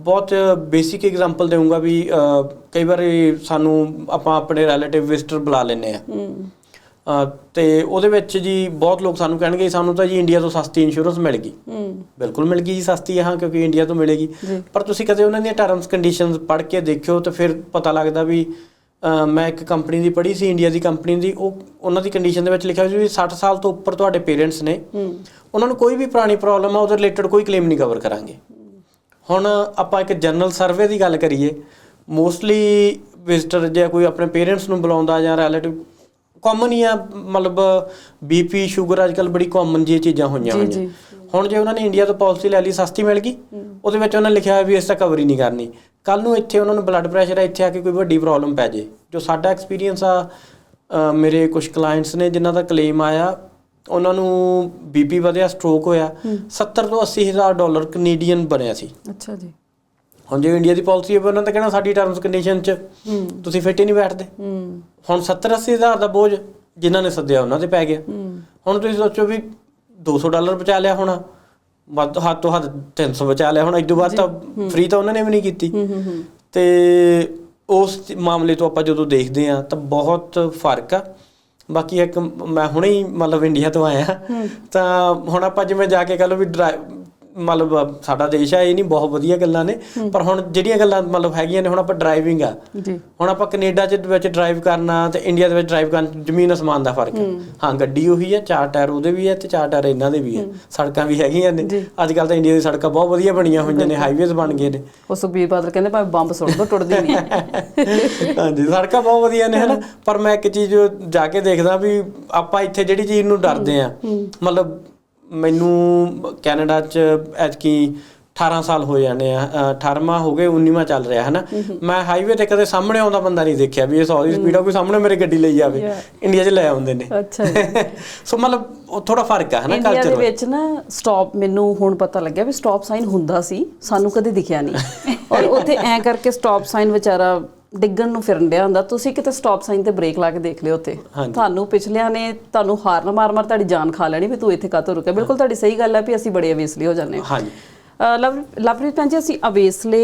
Speaker 2: ਬਹੁਤ ਬੇਸਿਕ ਐਗਜ਼ਾਮਪਲ ਦੇਵਾਂਗਾ ਵੀ ਕਈ ਵਾਰੀ ਸਾਨੂੰ ਆਪਾਂ ਆਪਣੇ ਰਿਲੇਟਿਵ ਵਿਜ਼ਟਰ ਬੁਲਾ ਲੈਂਦੇ ਆ। ਤੇ ਉਹਦੇ ਵਿੱਚ ਜੀ ਬਹੁਤ ਲੋਕ ਸਾਨੂੰ ਕਹਿਣਗੇ ਸਾਨੂੰ ਤਾਂ ਜੀ ਇੰਡੀਆ ਤੋਂ ਸਸਤੀ ਇੰਸ਼ੋਰੈਂਸ ਮਿਲ ਗਈ।
Speaker 1: ਹੂੰ।
Speaker 2: ਬਿਲਕੁਲ ਮਿਲ ਗਈ ਜੀ ਸਸਤੀ ਹੈ ਹਾਂ ਕਿਉਂਕਿ ਇੰਡੀਆ ਤੋਂ ਮਿਲੇਗੀ। ਪਰ ਤੁਸੀਂ ਕਦੇ ਉਹਨਾਂ ਦੀਆਂ ਟਰਮਸ ਕੰਡੀਸ਼ਨਸ ਪੜ੍ਹ ਕੇ ਦੇਖਿਓ ਤਾਂ ਫਿਰ ਪਤਾ ਲੱਗਦਾ ਵੀ ਮੈਂ ਇੱਕ ਕੰਪਨੀ ਦੀ ਪੜ੍ਹੀ ਸੀ ਇੰਡੀਆ ਦੀ ਕੰਪਨੀ ਦੀ ਉਹ ਉਹਨਾਂ ਦੀ ਕੰਡੀਸ਼ਨ ਦੇ ਵਿੱਚ ਲਿਖਿਆ ਹੋਇਆ ਸੀ ਵੀ 60 ਸਾਲ ਤੋਂ ਉੱਪਰ ਤੁਹਾਡੇ ਪੇਰੈਂਟਸ ਨੇ
Speaker 1: ਹੂੰ।
Speaker 2: ਉਹਨਾਂ ਨੂੰ ਕੋਈ ਵੀ ਪੁਰਾਣੀ ਪ੍ਰੋਬਲਮ ਆ ਉਹਦੇ ਰਿਲੇਟਡ ਕੋਈ ਕਲੇਮ ਨਹੀਂ ਕਵਰ ਕਰਾਂਗੇ। ਹੁਣ ਆਪਾਂ ਇੱਕ ਜਨਰਲ ਸਰਵੇ ਦੀ ਗੱਲ ਕਰੀਏ ਮੋਸਟਲੀ ਵਿਜ਼ਟਰ ਜੇ ਕੋਈ ਆਪਣੇ ਪੇਰੈਂਟਸ ਨੂੰ ਬੁਲਾਉਂਦਾ ਜਾਂ ਰਿਲੇਟਿਵ ਕਾਮਨ ਹੀ ਆ ਮਤਲਬ ਬੀਪੀ ਸ਼ੂਗਰ ਅੱਜਕੱਲ ਬੜੀ ਕਾਮਨ ਜੀ ਚੀਜ਼ਾਂ ਹੋਈਆਂ ਹੋਈਆਂ। ਹੁਣ ਜੇ ਉਹਨਾਂ ਨੇ ਇੰਡੀਆ ਤੋਂ ਪਾਲਿਸੀ ਲੈ ਲਈ ਸਸਤੀ ਮਿਲ ਗਈ ਉਹਦੇ ਵਿੱਚ ਉਹਨਾਂ ਨੇ ਲਿਖਿਆ ਹੋਇਆ ਵੀ ਇਸ ਤਾਂ ਕਵਰ ਹੀ ਨਹੀਂ ਕਰਨੀ। ਕੱਲ ਨੂੰ ਇੱਥੇ ਉਹਨਾਂ ਨੂੰ ਬਲੱਡ ਪ੍ਰੈਸ਼ਰ ਹੈ ਇੱਥੇ ਆ ਕੇ ਕੋਈ ਵੱਡੀ ਪ੍ਰੋਬਲਮ ਪੈ ਜੇ। ਜੋ ਸਾਡਾ ਐਕਸਪੀਰੀਅੰਸ ਆ ਮੇਰੇ ਕੁਝ ਕਲਾਇੰਟਸ ਨੇ ਜਿਨ੍ਹਾਂ ਦਾ ਕਲੇਮ ਆਇਆ ਉਹਨਾਂ ਨੂੰ ਬੀਪੀ ਵਧਿਆ ਸਟ੍ਰੋਕ ਹੋਇਆ। 70 ਤੋਂ 80 ਹਜ਼ਾਰ ਡਾਲਰ ਕੈਨੇਡੀਅਨ ਬਣਿਆ ਸੀ।
Speaker 1: ਅੱਛਾ ਜੀ।
Speaker 2: ਹੁਣ ਜੇ ਇੰਡੀਆ ਦੀ ਪਾਲਿਸੀ ਹੈ ਉਹਨਾਂ ਤਾਂ ਕਹਿਣਾ ਸਾਡੀ ਟਰਮਸ ਕੰਡੀਸ਼ਨ 'ਚ। ਤੁਸੀਂ ਫਿੱਟ ਹੀ ਨਹੀਂ ਬੈਠਦੇ। ਹੁਣ 70 80 ਹਜ਼ਾਰ ਦਾ ਬੋਝ ਜਿਨ੍ਹਾਂ ਨੇ ਸੱਦਿਆ ਉਹਨਾਂ ਤੇ ਪੈ ਗਿਆ। ਹੁਣ ਤੁਸੀਂ ਸੋਚੋ ਵੀ 200 ਡਾਲਰ ਬਚਾ ਲਿਆ ਹੋਣਾ ਵੱਧ ਹੱਦ ਤੋਂ ਹੱਦ 300 ਬਚਾ ਲਿਆ ਹੋਣਾ। ਇਦੋਂ ਬਾਅਦ ਤਾਂ ਫ੍ਰੀ ਤਾਂ ਉਹਨਾਂ ਨੇ ਵੀ ਨਹੀਂ ਕੀਤੀ। ਤੇ ਉਸ ਮਾਮਲੇ ਤੋਂ ਆਪਾਂ ਜਦੋਂ ਦੇਖਦੇ ਆ ਤਾਂ ਬਹੁਤ ਫ਼ਰਕ ਆ। ਬਾਕੀ ਇੱਕ ਮੈਂ ਹੁਣੇ ਹੀ ਮਤਲਬ ਇੰਡੀਆ ਤੋਂ ਆਇਆ। ਤਾਂ ਹੁਣ ਆਪਾਂ ਜਿਵੇਂ ਜਾ ਕੇ ਕਹ ਲਓ ਵੀ ਮਤਲਬ ਸਾਡਾ ਦੇਸ਼ ਆ ਇਹ ਨਹੀਂ ਬਹੁਤ ਵਧੀਆ ਗੱਲਾਂ ਨੇ। ਪਰ ਹੁਣ ਜਿਹੜੀਆਂ ਗੱਲਾਂ ਮਤਲਬ ਹੈਗੀਆਂ ਨੇ ਹੁਣ ਆਪਾਂ ਡਰਾਈਵਿੰਗ ਆ।
Speaker 1: ਜੀ।
Speaker 2: ਹੁਣ ਆਪਾਂ ਕੈਨੇਡਾ ਚ ਵਿੱਚ ਡਰਾਈਵ ਕਰਨਾ ਤੇ ਇੰਡੀਆ ਦੇ ਵਿੱਚ ਡਰਾਈਵ ਕਰਨ ਜ਼ਮੀਨ ਅਸਮਾਨ ਦਾ ਫ਼ਰਕ ਹੈ। ਹਾਂ। ਗੱਡੀ ਉਹੀ ਹੈ ਚਾਰ ਟਾਇਰ ਉਹਦੇ ਵੀ ਹੈ ਤੇ ਚਾਰ ਟਾਇਰ ਇਹਨਾਂ ਦੇ ਵੀ ਹੈ। ਸੜਕਾਂ ਵੀ ਹੈਗੀਆਂ ਨੇ। ਅੱਜ ਕੱਲ ਤਾਂ ਇੰਡੀਆ ਦੀ ਸੜਕਾਂ ਬਹੁਤ ਵਧੀਆ ਬਣੀਆਂ ਹੋਈਆਂ ਨੇ ਹਾਈਵੇਜ਼ ਬਣ ਗਏ ਨੇ।
Speaker 1: ਉਹ ਸੁਖਬੀਰ ਬਾਦਲ ਕਹਿੰਦੇ ਭਾਵੇਂ ਬੰਬ ਸੁੱਟ ਦੋ ਟੁੱਟਦੀ ਨਹੀਂ
Speaker 2: ਹਾਂਜੀ ਸੜਕਾਂ ਬਹੁਤ ਵਧੀਆ ਨੇ ਹਨਾ। ਪਰ ਮੈਂ ਇੱਕ ਚੀਜ਼ ਜਾ ਕੇ ਦੇਖਦਾ ਵੀ ਆਪਾਂ ਇੱਥੇ ਜਿਹੜੀ ਚੀਜ਼ ਨੂੰ ਡਰਦੇ ਆ ਮਤਲਬ ਮੈਨੂੰ ਕੈਨੇਡਾ ਚ ਐਤਕੀ 18 ਸਾਲ ਹੋ ਜਾਣੇ ਆ 18ਵਾਂ ਹੋ ਗਏ 19ਵਾਂ ਚੱਲ ਰਿਹਾ ਹੈ ਨਾ ਮੈਂ ਹਾਈਵੇ ਤੇ ਕਦੇ ਸਾਹਮਣੇ ਆਉਂਦਾ ਬੰਦਾ ਨਹੀਂ ਦੇਖਿਆ ਵੀ ਇਹ 100 ਦੀ ਸਪੀਡ ਆ ਕੋਈ ਸਾਹਮਣੇ ਮੇਰੀ ਗੱਡੀ ਲਈ ਜਾਵੇ. ਇੰਡੀਆ 'ਚ ਲੈ ਆਉਂਦੇ ਨੇ।
Speaker 1: ਅੱਛਾ
Speaker 2: ਸੋ ਮਤਲਬ ਉਹ ਥੋੜਾ ਫ਼ਰਕ ਆ ਹੈ ਨਾ
Speaker 1: ਇੰਡੀਆ ਦੇ
Speaker 2: ਕਲਚਰ
Speaker 1: ਵਿੱਚ ਨਾ ਸਟਾਪ ਮੈਨੂੰ ਹੁਣ ਪਤਾ ਲੱਗਿਆ ਵੀ ਸਟਾਪ ਸਾਈਨ ਹੁੰਦਾ ਸੀ ਸਾਨੂੰ ਕਦੇ ਦਿਖਿਆ ਨਹੀਂ। ਔਰ ਉੱਥੇ ਐ ਕਰਕੇ ਸਟਾਪ ਸਾਈਨ ਵਿਚਾਰਾ ਡਿੱਗਣ ਨੂੰ ਫਿਰਨ ਡਿਆ ਹੁੰਦਾ ਤੁਸੀਂ ਕਿਤੇ ਸਟਾਪ ਸਾਈਨ ਤੇ ਬ੍ਰੇਕ ਲਾ ਕੇ ਦੇਖ ਲਿਓ ਉੱਥੇ। ਤੁਹਾਨੂੰ ਪਿਛਲਿਆਂ ਨੇ ਤੁਹਾਨੂੰ ਹਾਰਨ ਮਾਰ-ਮਾਰ ਤੁਹਾਡੀ ਜਾਨ ਖਾ ਲੈਣੀ ਵੀ ਤੂੰ ਇੱਥੇ ਕਾਤੋਂ ਰੁਕਿਆ? ਬਿਲਕੁਲ ਤੁਹਾਡੀ ਸਹੀ ਗੱਲ ਹੈ ਵੀ ਅਸੀਂ ਬੜੇ ਅਵੇਸਲੇ ਹੋ ਜਾਂਦੇ ਹਾਂ। ਲਵਪ੍ਰੀਤ ਭੈਣ ਜੀ ਅਸੀਂ ਅਵੇਸਲੇ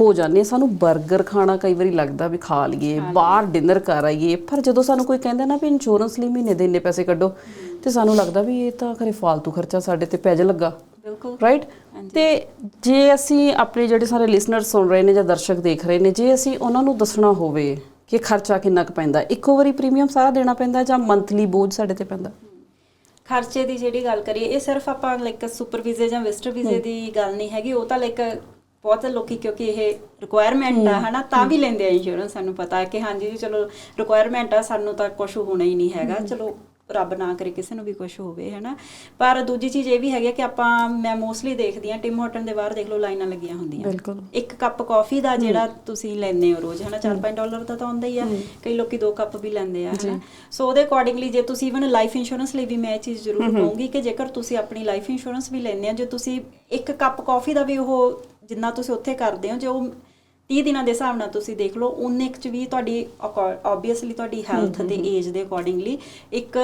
Speaker 1: ਹੋ ਜਾਂਦੇ ਸਾਨੂੰ 버ਗਰ ਖਾਣਾ ਕਈ ਵਾਰੀ ਲੱਗਦਾ ਵੀ ਖਾ ਲਈਏ ਬਾਹਰ ਡਿਨਰ ਕਰ ਆਈਏ ਪਰ ਜਦੋਂ ਸਾਨੂੰ ਕੋਈ ਕਹਿੰਦਾ ਨਾ ਵੀ ਇੰਸ਼ੋਰੈਂਸ ਲਈ ਮਹੀਨੇ ਦੇ ਇੰਨੇ ਪੈਸੇ ਕੱਢੋ ਤੇ ਸਾਨੂੰ ਲੱਗਦਾ ਵੀ ਇਹ ਤਾਂ ਖਰੇ ਫਾਲਤੂ ਖਰਚਾ ਸਾਡੇ ਤੇ ਪੈ ਜਾ ਲੱਗਾ।
Speaker 3: ਬਿਲਕੁਲ।
Speaker 1: ਰਾਈਟ ਤੇ ਜੇ ਅਸੀਂ ਆਪਣੇ ਜਿਹੜੇ ਸਾਰੇ ਲਿਸਨਰ ਸੁਣ ਰਹੇ ਨੇ ਜਾਂ ਦਰਸ਼ਕ ਦੇਖ ਰਹੇ ਨੇ ਜੇ ਅਸੀਂ ਉਹਨਾਂ ਨੂੰ ਦੱਸਣਾ ਹੋਵੇ ਕਿ ਖਰਚਾ ਕਿੰਨਾ ਕੁ ਪੈਂਦਾ ਇੱਕੋ ਵਾਰੀ ਪ੍ਰੀਮੀਅਮ ਸਾਰਾ ਦੇਣਾ ਪੈਂਦਾ ਜਾਂ ਮੰਥਲੀ ਬੋਝ ਸਾਡੇ ਤੇ ਪੈਂਦਾ?
Speaker 3: ਖਰਚੇ ਦੀ ਜਿਹੜੀ ਗੱਲ ਕਰੀਏ ਇਹ ਸਿਰਫ ਆਪਾਂ ਲਾਈਕ ਸੁਪਰ ਵੀਜ਼ੇ ਜਾਂ ਵਿਜ਼ਟਰ ਵੀਜ਼ੇ ਦੀ ਗੱਲ ਨਹੀਂ ਹੈਗੀ ਉਹ ਤਾਂ ਲਾਈਕ ਬਹੁਤ ਲੋਕੀ ਕਿਉਂਕਿ ਇਹ ਰਿਕੁਆਇਰਮੈਂਟ ਆ ਹਨਾ ਤਾਂ ਵੀ ਲੈਂਦੇ ਆ ਇੰਸ਼ੋਰੈਂਸ ਸਾਨੂੰ ਪਤਾ ਹੈ ਕਿ ਹਾਂਜੀ ਜੀ ਚਲੋ ਰਿਕੁਆਇਰਮੈਂਟ ਆ ਸਾਨੂੰ ਤਾਂ ਕੁਝ ਹੋਣਾ ਹੀ ਨਹੀਂ ਹੈਗਾ ਚਲੋ ਰੱਬ ਨਾ ਕਰੇ ਕਿਸੇ ਨੂੰ ਵੀ ਕੁਝ ਹੋਵੇ ਹਨਾ? ਪਰ ਦੂਜੀ ਚੀਜ਼ ਇਹ ਵੀ ਹੈਗੀ ਕਿ ਆਪਾਂ ਮੈਂ ਮੋਸਟਲੀ ਦੇਖਦੀ ਆ ਟਿਮ ਹਾਰਟਨ ਦੇ ਬਾਹਰ ਦੇਖ ਲਓ ਲਾਈਨਾਂ ਲੱਗੀਆਂ ਹੁੰਦੀਆਂ। ਇੱਕ ਕੱਪ ਕਾਫੀ ਦਾ ਜਿਹੜਾ ਤੁਸੀਂ ਲੈਂਦੇ ਹੋ ਰੋਜ਼ ਹਨਾ? 4-5 ਡਾਲਰ ਦਾ ਤਾਂ ਆਉਂਦਾ ਹੀ ਆ। ਕਈ ਲੋਕੀ ਦੋ ਕੱਪ ਵੀ ਲੈਂਦੇ ਆ ਹਨਾ? ਸੋ ਉਹਦੇ ਅਕੋਰਡਿੰਗਲੀ ਜੇ ਤੁਸੀਂ ਇਵਨ ਲਾਈਫ ਇੰਸ਼ੋਰੈਂਸ ਲਈ ਵੀ ਮੈਂ ਇਹ ਚੀਜ਼ ਜ਼ਰੂਰ ਕਹੂੰਗੀ ਕਿ ਜੇਕਰ ਤੁਸੀਂ ਆਪਣੀ ਲਾਈਫ ਇੰਸ਼ੋਰੈਂਸ ਵੀ ਲੈਂਦੇ ਆ ਜੇ ਤੁਸੀਂ ਇੱਕ ਕੱਪ ਕਾਫੀ ਦਾ ਵੀ ਉਹ ਜਿੰਨਾ ਤੁਸੀਂ ਉੱਥੇ ਕਰਦੇ ਹੋ ਜੇ ਉਹ 30 ਦਿਨਾਂ ਦੇ ਹਿਸਾਬ ਨਾਲ ਤੁਸੀਂ ਦੇਖ ਲਓ ਕੁ ਚ ਵੀ ਤੁਹਾਡੀ ਆਬਵੀਅਸਲੀ ਤੁਹਾਡੀ ਹੈਲਥ ਦੇ ਏਜ ਦੇ ਅਕੋਰਡਿੰਗਲੀ ਇੱਕ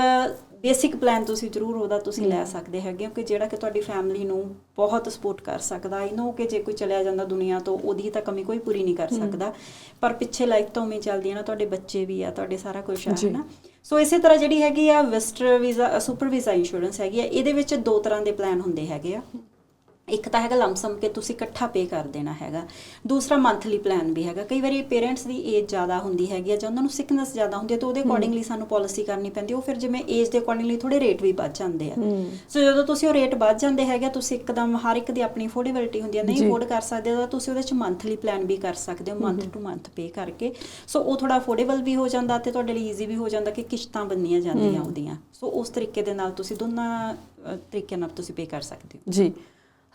Speaker 3: ਬੇਸਿਕ ਪਲਾਨ ਤੁਸੀਂ ਜ਼ਰੂਰ ਉਹਦਾ ਤੁਸੀਂ ਲੈ ਸਕਦੇ ਹੈਗੇ ਕਿ ਜਿਹੜਾ ਕਿ ਤੁਹਾਡੀ ਫੈਮਿਲੀ ਨੂੰ ਬਹੁਤ ਸਪੋਰਟ ਕਰ ਸਕਦਾ। ਆਈ ਨੋ ਕਿ ਜੇ ਕੋਈ ਚਲਿਆ ਜਾਂਦਾ ਦੁਨੀਆ ਤੋਂ ਉਹਦੀ ਤਾਂ ਕਮੀ ਕੋਈ ਪੂਰੀ ਨਹੀਂ ਕਰ ਸਕਦਾ। ਪਰ ਪਿੱਛੇ ਲਾਈਫ ਤਾਂ ਉਵੇਂ ਚੱਲਦੀ ਹੈ ਨਾ ਤੁਹਾਡੇ ਬੱਚੇ ਵੀ ਆ ਤੁਹਾਡੇ ਸਾਰਾ ਕੁਝ ਆ। ਹੈ ਨਾ ਸੋ ਇਸੇ ਤਰ੍ਹਾਂ ਜਿਹੜੀ ਹੈਗੀ ਆ visitor visa super visa insurance ਹੈਗੀ ਆ ਇਹਦੇ ਵਿੱਚ ਦੋ ਤਰ੍ਹਾਂ ਦੇ ਪਲਾਨ ਹੁੰਦੇ ਹੈਗੇ ਆ। ਇੱਕ ਤਾਂ ਹੈਗਾ ਲੰਮਸਮ ਕਿ ਤੁਸੀਂ ਇਕੱਠਾ ਪੇ ਕਰ ਦੇਣਾ ਹੈਗਾ। ਦੂਸਰਾ ਮੰਥਲੀ ਪਲਾਨ ਵੀ ਹੈਗਾ। ਕਈ ਵਾਰੀ ਪੇਰੈਂਟਸ ਦੀ ਏਜ ਜ਼ਿਆਦਾ ਹੁੰਦੀ ਹੈਗੀ ਆ ਜਾਂ ਉਹਨਾਂ ਨੂੰ ਸਿਕਨੈਸ ਜ਼ਿਆਦਾ ਹੁੰਦੀ ਹੈ ਤਾਂ ਉਹਦੇ ਅਕੋਰਡਿੰਗਲੀ ਸਾਨੂੰ ਪਾਲਿਸੀ ਕਰਨੀ ਪੈਂਦੀ। ਉਹ ਫਿਰ ਜਿਵੇਂ ਏਜ ਦੇ ਅਕੋਰਡਿੰਗਲੀ ਥੋੜੇ ਰੇਟ ਵੀ ਵੱਧ ਜਾਂਦੇ ਆ। ਸੋ ਜਦੋਂ ਤੁਸੀਂ ਉਹ ਰੇਟ ਵੱਧ ਜਾਂਦੇ ਹੈਗੇ ਤੁਸੀਂ ਇੱਕਦਮ ਹਰ ਇੱਕ ਦੀ ਆਪਣੀ ਅਫੋਰਡੇਬਿਲਟੀ ਹੁੰਦੀ ਹੈ ਨਹੀਂ। ਅਫੋਰਡ ਕਰ ਸਕਦੇ ਤਾਂ ਤੁਸੀਂ ਉਹਦੇ ਚ ਮੰਥਲੀ ਪਲਾਨ ਵੀ ਕਰ ਸਕਦੇ ਹੋ ਮੰਥ ਟੂ ਮੰਥ ਪੇ ਕਰਕੇ। ਸੋ ਉਹ ਥੋੜਾ ਅਫੋਰਡੇਬਲ ਵੀ ਹੋ ਜਾਂਦਾ ਤੇ ਤੁਹਾਡੇ ਲਈ ਈਜ਼ੀ ਵੀ ਹੋ ਜਾਂਦਾ ਕਿ ਕਿਸ਼ਤਾਂ ਬੰਨੀਆਂ ਜਾਂਦੀਆਂ ਉਹਦੀਆਂ। ਸੋ ਉਸ ਤਰੀਕੇ ਦੇ ਨਾਲ ਤੁਸੀਂ ਦੋਨਾਂ ਤਰੀਕੇ ਨਾਲ ਤੁਸੀਂ ਪੇ ਕਰ ਸਕਦੇ ਹੋ।
Speaker 1: ਜੀ।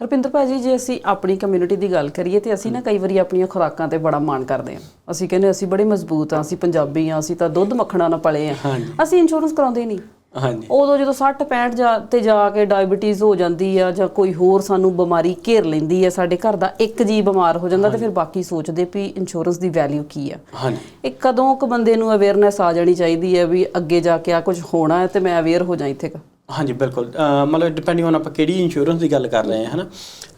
Speaker 1: ਹਰਪਿੰਦਰ ਭਾਜੀ ਜੇ ਅਸੀਂ ਆਪਣੀ ਕਮਿਊਨਿਟੀ ਦੀ ਗੱਲ ਕਰੀਏ ਤੇ ਅਸੀਂ ਨਾ ਕਈ ਵਾਰੀ ਆਪਣੀਆਂ ਖੁਰਾਕਾਂ ਤੇ ਬੜਾ ਮਾਣ ਕਰਦੇ ਹਾਂ। ਅਸੀਂ ਕਹਿੰਦੇ ਅਸੀਂ ਬੜੇ ਮਜ਼ਬੂਤ ਆ ਅਸੀਂ ਪੰਜਾਬੀ ਆ ਅਸੀਂ ਤਾਂ ਦੁੱਧ ਮੱਖਣਾ ਨਾਲ ਪਲੇ ਆ। ਅਸੀਂ ਇੰਸ਼ੋਰੈਂਸ ਕਰਾਉਂਦੇ ਨਹੀਂ।
Speaker 2: ਹਾਂਜੀ।
Speaker 1: ਉਦੋਂ ਜਦੋਂ 60 65 ਜਾ ਤੇ ਜਾ ਕੇ ਡਾਇਬੀਟੀਜ਼ ਹੋ ਜਾਂਦੀ ਆ ਜਾਂ ਕੋਈ ਹੋਰ ਸਾਨੂੰ ਬਿਮਾਰੀ ਘੇਰ ਲੈਂਦੀ ਆ ਸਾਡੇ ਘਰ ਦਾ ਇੱਕ ਜੀ ਬਿਮਾਰ ਹੋ ਜਾਂਦਾ ਤੇ ਫਿਰ ਬਾਕੀ ਸੋਚਦੇ ਵੀ ਇੰਸ਼ੋਰੈਂਸ ਦੀ ਵੈਲਿਊ ਕੀ ਆ।
Speaker 2: ਹਾਂਜੀ।
Speaker 1: ਇਹ ਕਦੋਂ ਕੁ ਬੰਦੇ ਨੂੰ ਅਵੇਅਰਨੈਸ ਆ ਜਾਣੀ ਚਾਹੀਦੀ ਹੈ ਵੀ ਅੱਗੇ ਜਾ ਕੇ ਆ ਕੁਝ ਹੋਣਾ ਹੈ ਤੇ ਮੈਂ ਅਵੇਅਰ ਹੋ ਜਾਵਾਂ ਇੱਥੇ।
Speaker 2: ਹਾਂਜੀ ਬਿਲਕੁਲ। ਅਹ ਮਤਲਬ ਡਿਪੈਂਡਿੰਗ ਔਨ ਆਪਾਂ ਕਿਹੜੀ ਇੰਸ਼ੋਰੈਂਸ ਦੀ ਗੱਲ ਕਰ ਰਹੇ ਹਾਂ ਹਨਾ?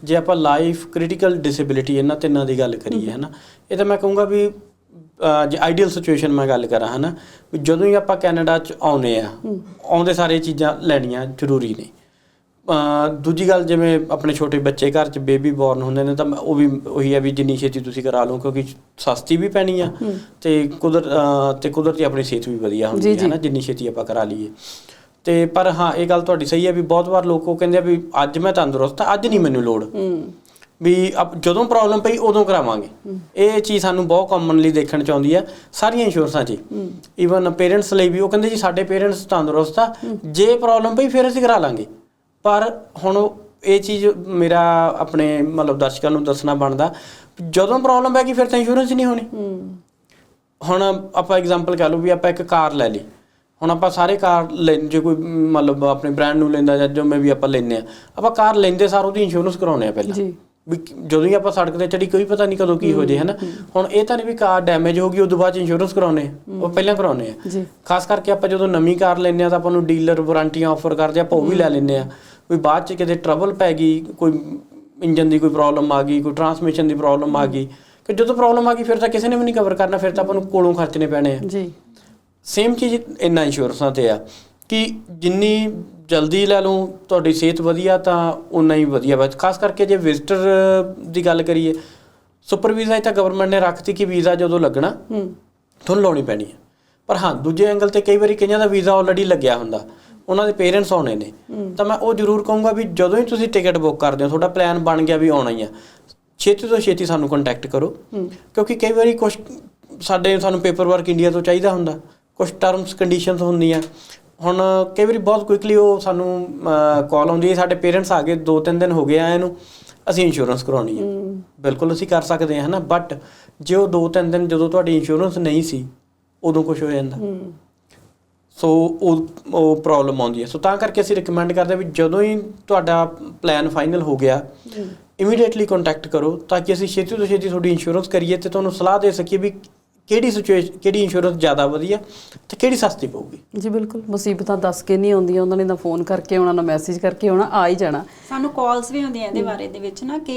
Speaker 2: ਜੇ ਆਪਾਂ ਲਾਈਫ ਕ੍ਰਿਟੀਕਲ ਡਿਸੇਬਿਲਿਟੀ ਇਹਨਾਂ ਤਿੰਨਾਂ ਦੀ ਗੱਲ ਕਰੀਏ ਹਨਾ? ਇਹ ਤਾਂ ਮੈਂ ਕਹੂੰਗਾ ਵੀ ਅਹ ਜੇ ਆਈਡੀਅਲ ਸਿਚੁਏਸ਼ਨ ਮੈਂ ਗੱਲ ਕਰਾਂ ਹਨਾ? ਵੀ ਜਦੋਂ ਹੀ ਆਪਾਂ ਕੈਨੇਡਾ ਚ ਆਉਨੇ ਆ ਆਉਂਦੇ ਸਾਰੇ ਚੀਜ਼ਾਂ ਲੈਣੀਆਂ ਜ਼ਰੂਰੀ ਨੇ। ਅਹ ਦੂਜੀ ਗੱਲ ਜਿਵੇਂ ਆਪਣੇ ਛੋਟੇ ਬੱਚੇ ਘਰ ਚ ਬੇਬੀ ਬੌਰਨ ਹੁੰਦੇ ਨੇ ਤਾਂ ਮੈਂ- ਉਹ ਵੀ ਉਹੀ ਹੈ ਵੀ ਜਿੰਨੀ ਛੇਤੀ ਤੁਸੀਂ ਕਰਾ ਲਓ ਕਿਉਂਕਿ ਸਸਤੀ ਵੀ ਪੈਣੀ ਆ ਤੇ ਕੁਦਰ ਅਹ ਤੇ ਕੁਦਰਤੀ ਆਪਣੀ ਸਿਹਤ ਵੀ ਵਧੀਆ ਹੁੰਦੀ
Speaker 1: ਜੀ,
Speaker 2: ਹੈ
Speaker 1: ਜੀ।
Speaker 2: ਨਾ ਜਿੰਨੀ ਛੇਤੀ ਆਪਾਂ ਕਰਾ ਲਈਏ। ਤੇ ਪਰ ਹਾਂ ਇਹ ਗੱਲ ਤੁਹਾਡੀ ਸਹੀ ਹੈ ਵੀ ਬਹੁਤ ਵਾਰ ਲੋਕ ਉਹ ਕਹਿੰਦੇ ਆ ਵੀ ਅੱਜ ਮੈਂ ਤੰਦਰੁਸਤ ਆ ਅੱਜ ਨਹੀਂ ਮੈਨੂੰ ਲੋੜ। ਵੀ ਜਦੋਂ ਪ੍ਰੋਬਲਮ ਪਈ ਉਦੋਂ ਕਰਾਵਾਂਗੇ। ਇਹ ਚੀਜ਼ ਸਾਨੂੰ ਬਹੁਤ ਕਾਮਨਲੀ ਦੇਖਣ ਚ ਆਉਂਦੀ ਆ ਸਾਰੀਆਂ ਇੰਸ਼ੋਰੈਂਸਾਂ 'ਚ। ਈਵਨ ਪੇਰੈਂਟਸ ਲਈ ਵੀ ਉਹ ਕਹਿੰਦੇ ਜੀ ਸਾਡੇ ਪੇਰੈਂਟਸ ਤੰਦਰੁਸਤ ਆ ਜੇ ਪ੍ਰੋਬਲਮ ਪਈ ਫਿਰ ਅਸੀਂ ਕਰਾ ਲਾਂਗੇ। ਪਰ ਹੁਣ ਇਹ ਚੀਜ਼ ਮੇਰਾ ਆਪਣੇ ਮਤਲਬ ਦਰਸ਼ਕਾਂ ਨੂੰ ਦੱਸਣਾ ਬਣਦਾ ਜਦੋਂ ਪ੍ਰੋਬਲਮ ਪੈ ਗਈ ਫਿਰ ਤਾਂ ਇੰਸ਼ੋਰੈਂਸ ਹੀ ਨਹੀਂ ਹੋਣੀ। ਹੁਣ ਆਪਾਂ ਐਗਜ਼ਾਮਪਲ ਕਹ ਲਓ ਵੀ ਆਪਾਂ ਇੱਕ ਕਾਰ ਲੈ ਲਈ। ਹੁਣ ਆਪਾਂ ਸਾਰੇ ਕਾਰ ਲੈ ਜੇ ਕੋਈ ਮ, ਮਤਲਬ ਆਪਣੇ ਬ੍ਰਾਂਡ ਨੂੰ ਲੈਂਦਾ ਜਾਂ ਜਿਵੇਂ ਵੀ ਆਪਾਂ ਲੈਂਦੇ ਆ ਆਪਾਂ ਕਾਰ ਲੈਂਦੇ ਸਾਰ ਉਹਦੀ ਇੰਸ਼ੋਰੈਂਸ ਕਰਾਉਂਦੇ ਆ ਪਹਿਲਾਂ।
Speaker 1: ਜੀ।
Speaker 2: ਜਦੋਂ ਹੀ ਆਪਾਂ ਸੜਕ ਤੇ ਚੜੀ ਕੋਈ ਪਤਾ ਨਹੀਂ ਕਦੋਂ ਕੀ ਹੋ ਜੇ ਹਨਾ? ਹੁਣ ਇਹ ਤਾਂ ਨਹੀਂ ਵੀ ਕਾਰ ਡੈਮੇਜ ਹੋ ਗਈ ਉਦੋਂ ਬਾਅਦ ਇੰਸ਼ੋਰੈਂਸ ਕਰਾਉਣੇ ਆ ਉਹ ਪਹਿਲਾਂ ਕਰਾਉਣੇ ਆ
Speaker 1: ਜੀ।
Speaker 2: ਖਾਸ ਕਰਕੇ ਆਪਾਂ ਜਦੋਂ ਨਵੀਂ ਕਾਰ ਲੈਂਦੇ ਆ ਤਾਂ ਆਪਾਂ ਨੂੰ ਡੀਲਰ ਵਾਰੰਟੀਆਂ ਆਫਰ ਕਰਦੇ ਆ ਆਪਾਂ ਉਹ ਵੀ ਲੈ ਲੈਂਦੇ ਆ ਵੀ ਬਾਅਦ ਚ ਕਿਤੇ ਟਰਬਲ ਪੈ ਗਈ ਕੋਈ ਇੰਜਨ ਦੀ ਕੋਈ ਪ੍ਰੋਬਲਮ ਆ ਗਈ ਕੋਈ ਟਰਾਂਸਮਿਸ਼ਨ ਦੀ ਪ੍ਰੋਬਲਮ ਆ ਗਈ ਕਿ ਜਦੋਂ ਪ੍ਰੋਬਲਮ ਆ ਗਈ ਫਿਰ ਤਾਂ ਕਿਸੇ ਨੇ ਵੀ ਨਹੀਂ ਕਵਰ ਕਰਨਾ ਫਿਰ ਤਾਂ ਆਪਾਂ ਨੂੰ ਕੋਲੋਂ ਖਰਚਣੇ ਪੈਣੇ ਆ।
Speaker 1: ਜੀ।
Speaker 2: ਸੇਮ ਚੀਜ਼ ਇੰਨਾ ਇੰਸ਼ੋਰੈਂਸਾਂ ਤੇ ਆ ਕਿ ਜਿੰਨੀ ਜਲਦੀ ਲੈ ਲਓ ਤੁਹਾਡੀ ਸਿਹਤ ਵਧੀਆ ਤਾਂ ਉਨਾ ਹੀ ਵਧੀਆ ਵਾ। ਖਾਸ ਕਰਕੇ ਜੇ ਵਿਜ਼ਟਰ ਦੀ ਗੱਲ ਕਰੀਏ ਸੁਪਰ ਵੀਜ਼ਾ ਇਹ ਤਾਂ ਗਵਰਨਮੈਂਟ ਨੇ ਰੱਖਤੀ ਕਿ ਵੀਜ਼ਾ ਜਦੋਂ ਲੱਗਣਾ
Speaker 1: ਹੂੰ।
Speaker 2: ਤੁਹਾਨੂੰ ਲਾਉਣੀ ਪੈਣੀ ਹੈ ਪਰ ਹਾਂ ਦੂਜੇ ਐਂਗਲ ਤੇ ਕਈ ਵਾਰੀ ਕਈਆਂ ਦਾ ਵੀਜ਼ਾ ਆਲਰੇਡੀ ਲੱਗਿਆ ਹੁੰਦਾ। ਉਹਨਾਂ ਦੇ ਪੇਰੈਂਟਸ ਆਉਣੇ ਨੇ। ਤਾਂ ਮੈਂ ਉਹ ਜ਼ਰੂਰ ਕਹੂੰਗਾ ਵੀ ਜਦੋਂ ਹੀ ਤੁਸੀਂ ਟਿਕਟ ਬੁੱਕ ਕਰਦੇ ਹੋ ਤੁਹਾਡਾ ਪਲਾਨ ਬਣ ਗਿਆ ਵੀ ਆਉਣਾ ਹੀ ਆ। ਛੇਤੀ ਤੋਂ ਛੇਤੀ ਸਾਨੂੰ ਕੰਟੈਕਟ ਕਰੋ। ਕਿਉਂਕਿ ਕਈ ਵਾਰੀ ਕੁਝ ਸਾਡੇ ਸਾਨੂੰ ਪੇਪਰ ਵਰਕ ਇੰਡੀਆ ਤੋਂ ਚਾਹੀਦਾ ਹੁੰਦਾ। ਕੁਝ ਟਰਮਸ ਕੰਡੀਸ਼ਨਸ ਹੁੰਦੀਆਂ। ਹੁਣ ਕਈ ਵਾਰੀ ਬਹੁਤ ਕੁਇਕਲੀ ਉਹ ਸਾਨੂੰ ਕਾਲ ਆਉਂਦੀ ਹੈ ਸਾਡੇ ਪੇਰੈਂਟਸ ਆ ਗਏ 2-3 ਦਿਨ ਹੋ ਗਏ ਆਏ ਨੂੰ ਅਸੀਂ ਇੰਸ਼ੋਰੈਂਸ ਕਰਾਉਣੀ ਹੈ। ਬਿਲਕੁਲ ਅਸੀਂ ਕਰ ਸਕਦੇ ਹਾਂ ਹਨਾ? ਬਟ ਜੇ ਉਹ 2-3 ਦਿਨ ਜਦੋਂ ਤੁਹਾਡੀ ਇੰਸ਼ੋਰੈਂਸ ਨਹੀਂ ਸੀ ਉਦੋਂ ਕੁਝ ਹੋ ਜਾਂਦਾ। ਸੋ ਉਹ ਉਹ ਪ੍ਰੋਬਲਮ ਆਉਂਦੀ ਹੈ। ਸੋ ਤਾਂ ਕਰਕੇ ਅਸੀਂ ਰეკਮੈਂਡ ਕਰਦੇ ਹਾਂ ਵੀ ਜਦੋਂ ਹੀ ਤੁਹਾਡਾ ਪਲਾਨ ਫਾਈਨਲ ਹੋ ਗਿਆ ਇਮੀਡੀਏਟਲੀ ਕੰਟੈਕਟ ਕਰੋ ਤਾਂ ਕਿ ਅਸੀਂ ਛੇਤੀ ਤੋਂ ਛੇਤੀ ਤੁਹਾਡੀ ਇੰਸ਼ੋਰੈਂਸ ਕਰੀਏ ਤੇ ਤੁਹਾਨੂੰ ਸਲਾਹ ਦੇ ਸਕੀਏ ਵੀ ਕਿਹੜੀ ਸਿਚੁਏਸ਼ਨ ਕਿਹੜੀ ਇੰਸ਼ੋਰੈਂਸ ਜ਼ਿਆਦਾ ਵਧੀਆ ਤੇ ਕਿਹੜੀ ਸਸਤੀ ਪਊਗੀ?
Speaker 1: ਜੀ ਬਿਲਕੁਲ ਮੁਸੀਬਤਾਂ ਦੱਸ ਕੇ ਨਹੀਂ ਆਉਂਦੀਆਂ ਉਹਨਾਂ ਨੇ ਨਾ ਫੋਨ ਕਰਕੇ ਆਉਣਾ ਨਾ ਮੈਸੇਜ ਕਰਕੇ ਆਉਣਾ ਆ ਹੀ ਜਾਣਾ।
Speaker 3: ਸਾਨੂੰ ਕਾਲਸ ਵੀ ਹੁੰਦੀਆਂ ਇਹਦੇ ਬਾਰੇ ਦੇ ਵਿੱਚ ਨਾ ਕਿ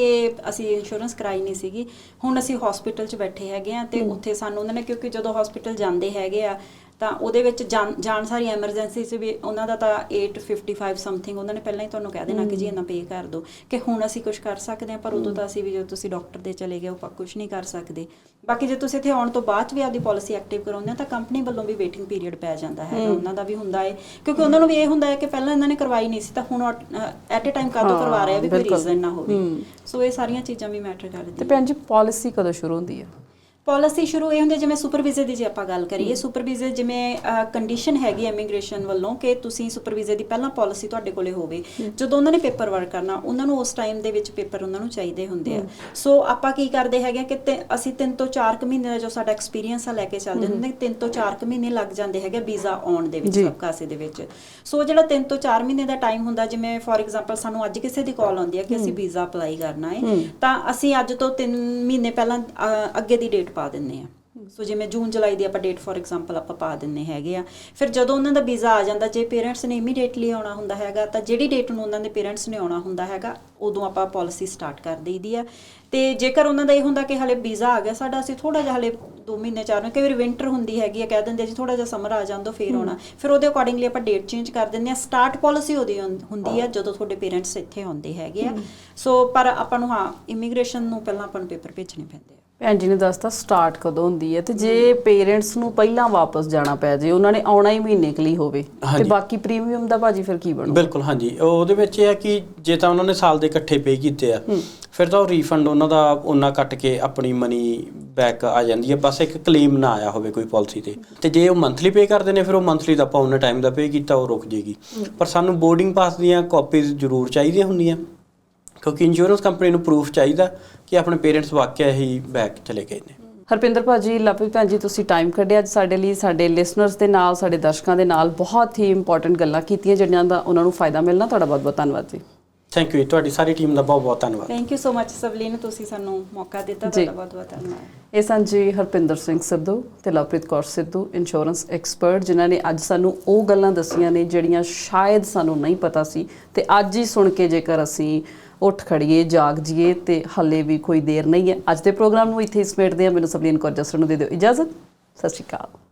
Speaker 3: ਅਸੀਂ ਇੰਸ਼ੋਰੈਂਸ ਕਰਾਈ ਨਹੀਂ ਸੀਗੀ। ਹੁਣ ਅਸੀਂ ਹਸਪੀਟਲ 'ਚ ਬੈਠੇ ਹੈਗੇ ਆ ਤੇ ਉੱਥੇ ਸਾਨੂੰ ਉਹਨਾਂ ਨੇ ਕਿਉਂਕਿ ਜਦੋਂ ਹਸਪੀਟਲ ਜਾਂਦੇ ਹੈਗੇ ਆ ਤਾਂ ਉਹਦੇ ਵਿੱਚ ਜਾਣ ਸਾਰੀ ਐਮਰਜੈਂਸੀ 'ਚ ਵੀ ਉਹਨਾਂ ਦਾ ਤਾਂ 855 ਸਮਥਿੰਗ ਉਹਨਾਂ ਨੇ ਪਹਿਲਾਂ ਹੀ ਤੁਹਾਨੂੰ ਕਹਿ ਦੇਣਾ ਕਿ ਜੀ ਇਹਨਾਂ ਪੇ ਕਰ ਦਿਓ। ਕਿ ਹੁਣ ਅਸੀਂ ਕੁਝ ਕਰ ਸਕਦੇ ਹਾਂ ਪਰ ਉਦੋਂ ਤਾਂ ਅਸੀਂ ਵੀ ਜਦੋਂ ਤੁਸੀਂ ਡਾਕਟਰ ਦੇ ਚਲੇ ਗਏ ਉਹ ਕੁਝ ਨਹੀਂ ਕਰ ਸਕਦੇ। ਬਾਕੀ ਜੇ ਤੁਸੀਂ ਇੱਥੇ ਆਉਣ ਤੋਂ ਬਾਅਦ ਵੀ ਆਪਦੀ ਪਾਲਿਸੀ ਐਕਟਿਵ ਕਰਾਉਂਦੇ ਹੋ ਤਾਂ ਕੰਪਨੀ ਵੱਲੋਂ ਵੀ ਵੇਟਿੰਗ ਪੀਰੀਅਡ ਪੈ ਜਾਂਦਾ ਹੈ। ਉਹਨਾਂ ਦਾ ਵੀ ਹੁੰਦਾ ਹੈ ਕਿਉਂਕਿ ਉਹਨਾਂ ਨੂੰ ਵੀ ਇਹ ਹੁੰਦਾ ਹੈ ਕਿ ਪਹਿਲਾਂ ਇਹਨਾਂ ਨੇ ਕਰਵਾਈ ਨਹੀਂ ਸੀ ਤਾਂ ਹੁਣ ਐਟ ਅ ਟਾਈਮ
Speaker 1: ਹਾਂ,
Speaker 3: ਕਰਵਾ ਰਹੇ ਆ ਵੀ ਕੋਈ। ਰੀਜ਼ਨ ਨਾ ਹੋਵੇ। ਸੋ ਇਹ ਸਾਰੀਆਂ ਚੀਜ਼ਾਂ ਵੀ ਮੈਟਰ
Speaker 1: ਤੇ
Speaker 3: ਕਰਦੀਆਂ
Speaker 1: ਭੈਣ ਜੀ ਪਾਲਿਸੀ ਕਦੋਂ ਸ਼ੁਰੂ ਹੁੰਦੀ ਹੈ
Speaker 3: ਪਾਲਿਸੀ ਸ਼ੁਰੂ ਇਹ ਹੁੰਦੀ ਜਿਵੇਂ ਸੁਪਰਵਾਈਜ਼ਰ ਦੀ ਜੇ ਆਪਾਂ ਗੱਲ ਕਰੀਏ ਸੁਪਰਵਾਈਜ਼ਰ ਜਿਵੇਂ ਕੰਡੀਸ਼ਨ ਹੈਗੀ ਇਮੀਗ੍ਰੇਸ਼ਨ ਵੱਲੋਂ ਕਿ ਤੁਸੀਂ ਸੁਪਰਵਾਈਜ਼ਰ ਦੀ ਪਹਿਲਾਂ ਪਾਲਿਸੀ ਤੁਹਾਡੇ ਕੋਲੇ ਹੋਵੇ। ਜਦੋਂ ਉਹਨਾਂ ਨੇ ਪੇਪਰ ਵਰਕ ਕਰਨਾ ਉਹਨਾਂ ਨੂੰ ਉਸ ਟਾਈਮ ਦੇ ਵਿੱਚ ਪੇਪਰ ਉਹਨਾਂ ਨੂੰ ਚਾਹੀਦੇ ਹੁੰਦੇ ਆ। ਸੋ ਆਪਾਂ ਕੀ ਕਰਦੇ ਹੈਗੇ ਕਿ ਅਸੀਂ 3 ਤੋਂ 4 ਕੁ ਮਹੀਨੇ ਦਾ ਜੋ ਸਾਡਾ ਐਕਸਪੀਰੀਅੰਸ ਆ ਲੈ ਕੇ ਚੱਲਦੇ ਹੁੰਦੇ 3 ਤੋਂ 4 ਕੁ ਮਹੀਨੇ ਲੱਗ ਜਾਂਦੇ ਹੈਗੇ ਵੀਜ਼ਾ ਆਉਣ ਦੇ ਵਿੱਚ ਕਾਸੇ ਦੇ ਵਿੱਚ। ਸੋ ਜਿਹੜਾ 3 ਤੋਂ 4 ਮਹੀਨੇ ਦਾ ਟਾਈਮ ਹੁੰਦਾ ਜਿਵੇਂ ਫੋਰ ਐਗਜ਼ਾਮਪਲ ਸਾਨੂੰ ਅੱਜ ਕਿਸੇ ਦੀ ਕਾਲ ਆਉਂਦੀ ਹੈ ਕਿ ਅਸੀਂ ਵੀਜ਼ਾ ਅਪਲਾਈ ਕਰਨਾ ਹੈ। ਤਾਂ ਅਸੀਂ ਅੱਜ ਤੋਂ 3 ਮਹੀਨੇ ਪਹਿਲਾਂ ਅੱਗੇ ਦੀ ਡੇਟ ਪਾ ਦਿੰਨੇ ਆ। ਸੋ ਜਿਵੇਂ ਜੂਨ ਜੁਲਾਈ ਦੀ ਆਪਾਂ ਡੇਟ ਫੋਰ ਐਗਜ਼ਾਮਪਲ ਆਪਾਂ ਪਾ ਦਿੰਨੇ ਹੈਗੇ ਆ। ਫਿਰ ਜਦੋਂ ਉਹਨਾਂ ਦਾ ਵੀਜ਼ਾ ਆ ਜਾਂਦਾ ਜੇ ਪੇਰੈਂਟਸ ਨੇ ਇਮੀਡੀਏਟਲੀ ਆਉਣਾ ਹੁੰਦਾ ਹੈਗਾ ਤਾਂ ਜਿਹੜੀ ਡੇਟ ਨੂੰ ਉਹਨਾਂ ਦੇ ਪੇਰੈਂਟਸ ਨੇ ਆਉਣਾ ਹੁੰਦਾ ਹੈਗਾ ਉਦੋਂ ਆਪਾਂ ਪਾਲਿਸੀ ਸਟਾਰਟ ਕਰ ਦੇਈਦੀ ਆ। ਤੇ ਜੇਕਰ ਉਹਨਾਂ ਦਾ ਇਹ ਹੁੰਦਾ ਕਿ ਹਲੇ ਵੀਜ਼ਾ ਆ ਗਿਆ ਸਾਡਾ ਅਸੀਂ ਥੋੜਾ ਜਿਹਾ ਹਲੇ 2 ਮਹੀਨੇ ਚਾਰ ਮਹੀਨੇ ਕਈ ਵਾਰ ਵਿੰਟਰ ਹੁੰਦੀ ਹੈਗੀ ਆ ਕਹਿ ਦਿੰਦੇ ਜੀ ਥੋੜਾ ਜਿਹਾ ਸਮਰ ਆ ਜਾਂਦੋ ਫੇਰ ਆਉਣਾ। ਫਿਰ ਉਹਦੇ ਅਕੋਰਡਿੰਗਲੀ ਆਪਾਂ ਡੇਟ ਚੇਂਜ ਕਰ ਦਿੰਦੇ ਆ। ਸਟਾਰਟ ਪਾਲਿਸੀ ਉਹਦੀ ਹੁੰਦੀ ਆ ਜਦੋਂ ਤੁਹਾਡੇ ਪੇਰੈਂਟਸ ਇੱਥੇ ਆਉਂਦੇ ਹੈਗੇ ਆ। ਸੋ ਪਰ ਆਪਾਂ ਨੂੰ ਹਾਂ ਇਮੀਗ੍ਰੇਸ਼ਨ ਨੂੰ ਪਹਿਲਾਂ ਆਪਾਂ ਨੂੰ ਪੇਪਰ ਭੇਜਣੇ ਪੈਂਦੇ ਆ।
Speaker 1: ਭੈਣ ਜੀ ਨੇ ਦੱਸਤਾ ਸਟਾਰਟ ਕਦੋਂ ਹੁੰਦੀ ਹੈ ਤੇ ਜੇ ਪੇਰੈਂਟਸ ਨੂੰ ਪਹਿਲਾਂ ਵਾਪਸ ਜਾਣਾ ਪੈ ਜੇ ਉਹਨਾਂ ਨੇ ਆਉਣਾ ਹੀ ਮਹੀਨੇ ਕੁ ਲਈ ਹੋਵੇ ਤੇ। ਬਾਕੀ ਪ੍ਰੀਮੀਅਮ ਦਾ ਭਾਜੀ ਫਿਰ ਕੀ ਬਣੂ?
Speaker 2: ਬਿਲਕੁਲ ਹਾਂਜੀ। ਉਹ- ਉਹਦੇ ਵਿੱਚ ਇਹ ਹੈ ਕਿ ਜੇ ਤਾਂ ਉਹਨਾਂ ਨੇ ਸਾਲ ਦੇ ਇਕੱਠੇ ਪੇ ਕੀਤੇ ਆ ਫਿਰ ਤਾਂ ਉਹ ਰੀਫੰਡ ਉਹਨਾਂ ਦਾ ਉਹਨਾਂ ਕੱਟ ਕੇ ਆਪਣੀ ਮਨੀ ਬੈਕ ਆ ਜਾਂਦੀ ਹੈ। ਬਸ ਇੱਕ ਕਲੇਮ ਨਾ ਆਇਆ ਹੋਵੇ ਕੋਈ ਪਾਲਿਸੀ ਤੇ। ਤੇ ਜੇ ਉਹ ਮੰਥਲੀ ਪੇ ਕਰਦੇ ਨੇ ਫਿਰ ਉਹ ਮੰਥਲੀ ਦਾ ਆਪਾਂ ਉਹਨਾਂ ਟਾਈਮ ਦਾ ਪੇ ਕੀਤਾ ਉਹ ਰੁਕ ਜੇਗੀ। ਪਰ ਸਾਨੂੰ ਬੋਰਡਿੰਗ ਪਾਸ ਦੀਆਂ ਕਾਪੀਜ਼ ਜ਼ਰੂਰ ਚਾਹੀਦੀਆਂ ਹੁੰਦੀਆਂ। ਕਿਉਂਕਿ ਇੰਸ਼ੋਰੈਂਸ ਕੰਪਨੀ ਨੂੰ ਪ੍ਰੂਫ ਚਾਹੀਦਾ ਕਿ ਆਪਣੇ ਪੇਰੈਂਟਸ ਵਾਕਿਆ ਹੀ ਬੈਕ ਚਲੇ ਗਏ ਨੇ।
Speaker 1: ਹਰਪਿੰਦਰ ਭਾਜੀ ਲਵਪ੍ਰੀਤ ਭੈਣ ਜੀ ਤੁਸੀਂ ਟਾਈਮ ਕੱਢਿਆ ਅੱਜ ਸਾਡੇ ਲਈ ਸਾਡੇ ਲਿਸਨਰਸ ਦੇ ਨਾਲ ਸਾਡੇ ਦਰਸ਼ਕਾਂ ਦੇ ਨਾਲ ਬਹੁਤ ਹੀ ਇੰਪੋਰਟੈਂਟ ਗੱਲਾਂ ਕੀਤੀਆਂ ਜਿਹੜੀਆਂ ਦਾ ਉਹਨਾਂ ਨੂੰ ਫਾਇਦਾ ਮਿਲਣਾ। ਤੁਹਾਡਾ ਬਹੁਤ ਬਹੁਤ ਧੰਨਵਾਦ ਜੀ।
Speaker 2: ਥੈਂਕ ਯੂ ਤੁਹਾਡੀ ਸਾਰੀ ਟੀਮ ਦਾ ਬਹੁਤ ਬਹੁਤ ਧੰਨਵਾਦ।
Speaker 3: ਥੈਂਕ ਯੂ ਸੋ ਮੱਚ ਸਵਲੀਨ ਤੁਸੀਂ ਸਾਨੂੰ ਮੌਕਾ ਦਿੱਤਾ। ਤੁਹਾਡਾ ਬਹੁਤ ਬਹੁਤ ਧੰਨਵਾਦ।
Speaker 1: ਇਹ ਸਨ ਜੀ ਹਰਪਿੰਦਰ ਸਿੰਘ ਸਿੱਧੂ ਤੇ ਲਵਪ੍ਰੀਤ ਕੌਰ ਸਿੱਧੂ ਇੰਸ਼ੋਰੈਂਸ ਐਕਸਪਰਟ ਜਿਨ੍ਹਾਂ ਨੇ ਅੱਜ ਸਾਨੂੰ ਉਹ ਗੱਲਾਂ ਦੱਸੀਆਂ ਨੇ ਜਿਹੜੀਆਂ ਸ਼ਾਇਦ ਸਾਨੂੰ ਨਹੀਂ ਪਤਾ ਸੀ। ਤੇ ਅੱਜ ਹੀ ਸੁਣ ਕੇ ਜੇਕਰ ਅਸੀਂ ਉੱਠ ਖੜੀਏ ਜਾਗ ਜੀਏ ਤੇ ਹੱਲੇ ਵੀ ਕੋਈ ਦੇਰ ਨਹੀਂ ਹੈ। ਅੱਜ ਦੇ ਪ੍ਰੋਗਰਾਮ ਨੂੰ ਇੱਥੇ ਹੀ ਸਮੇਟਦੇ ਹਾਂ। ਮੈਨੂੰ ਸਵਲੀਨ ਕੌਰ ਜਸਰ ਨੂੰ ਦੇ ਦਿਓ ਇਜਾਜ਼ਤ। ਸਤਿ ਸ਼੍ਰੀ ਅਕਾਲ।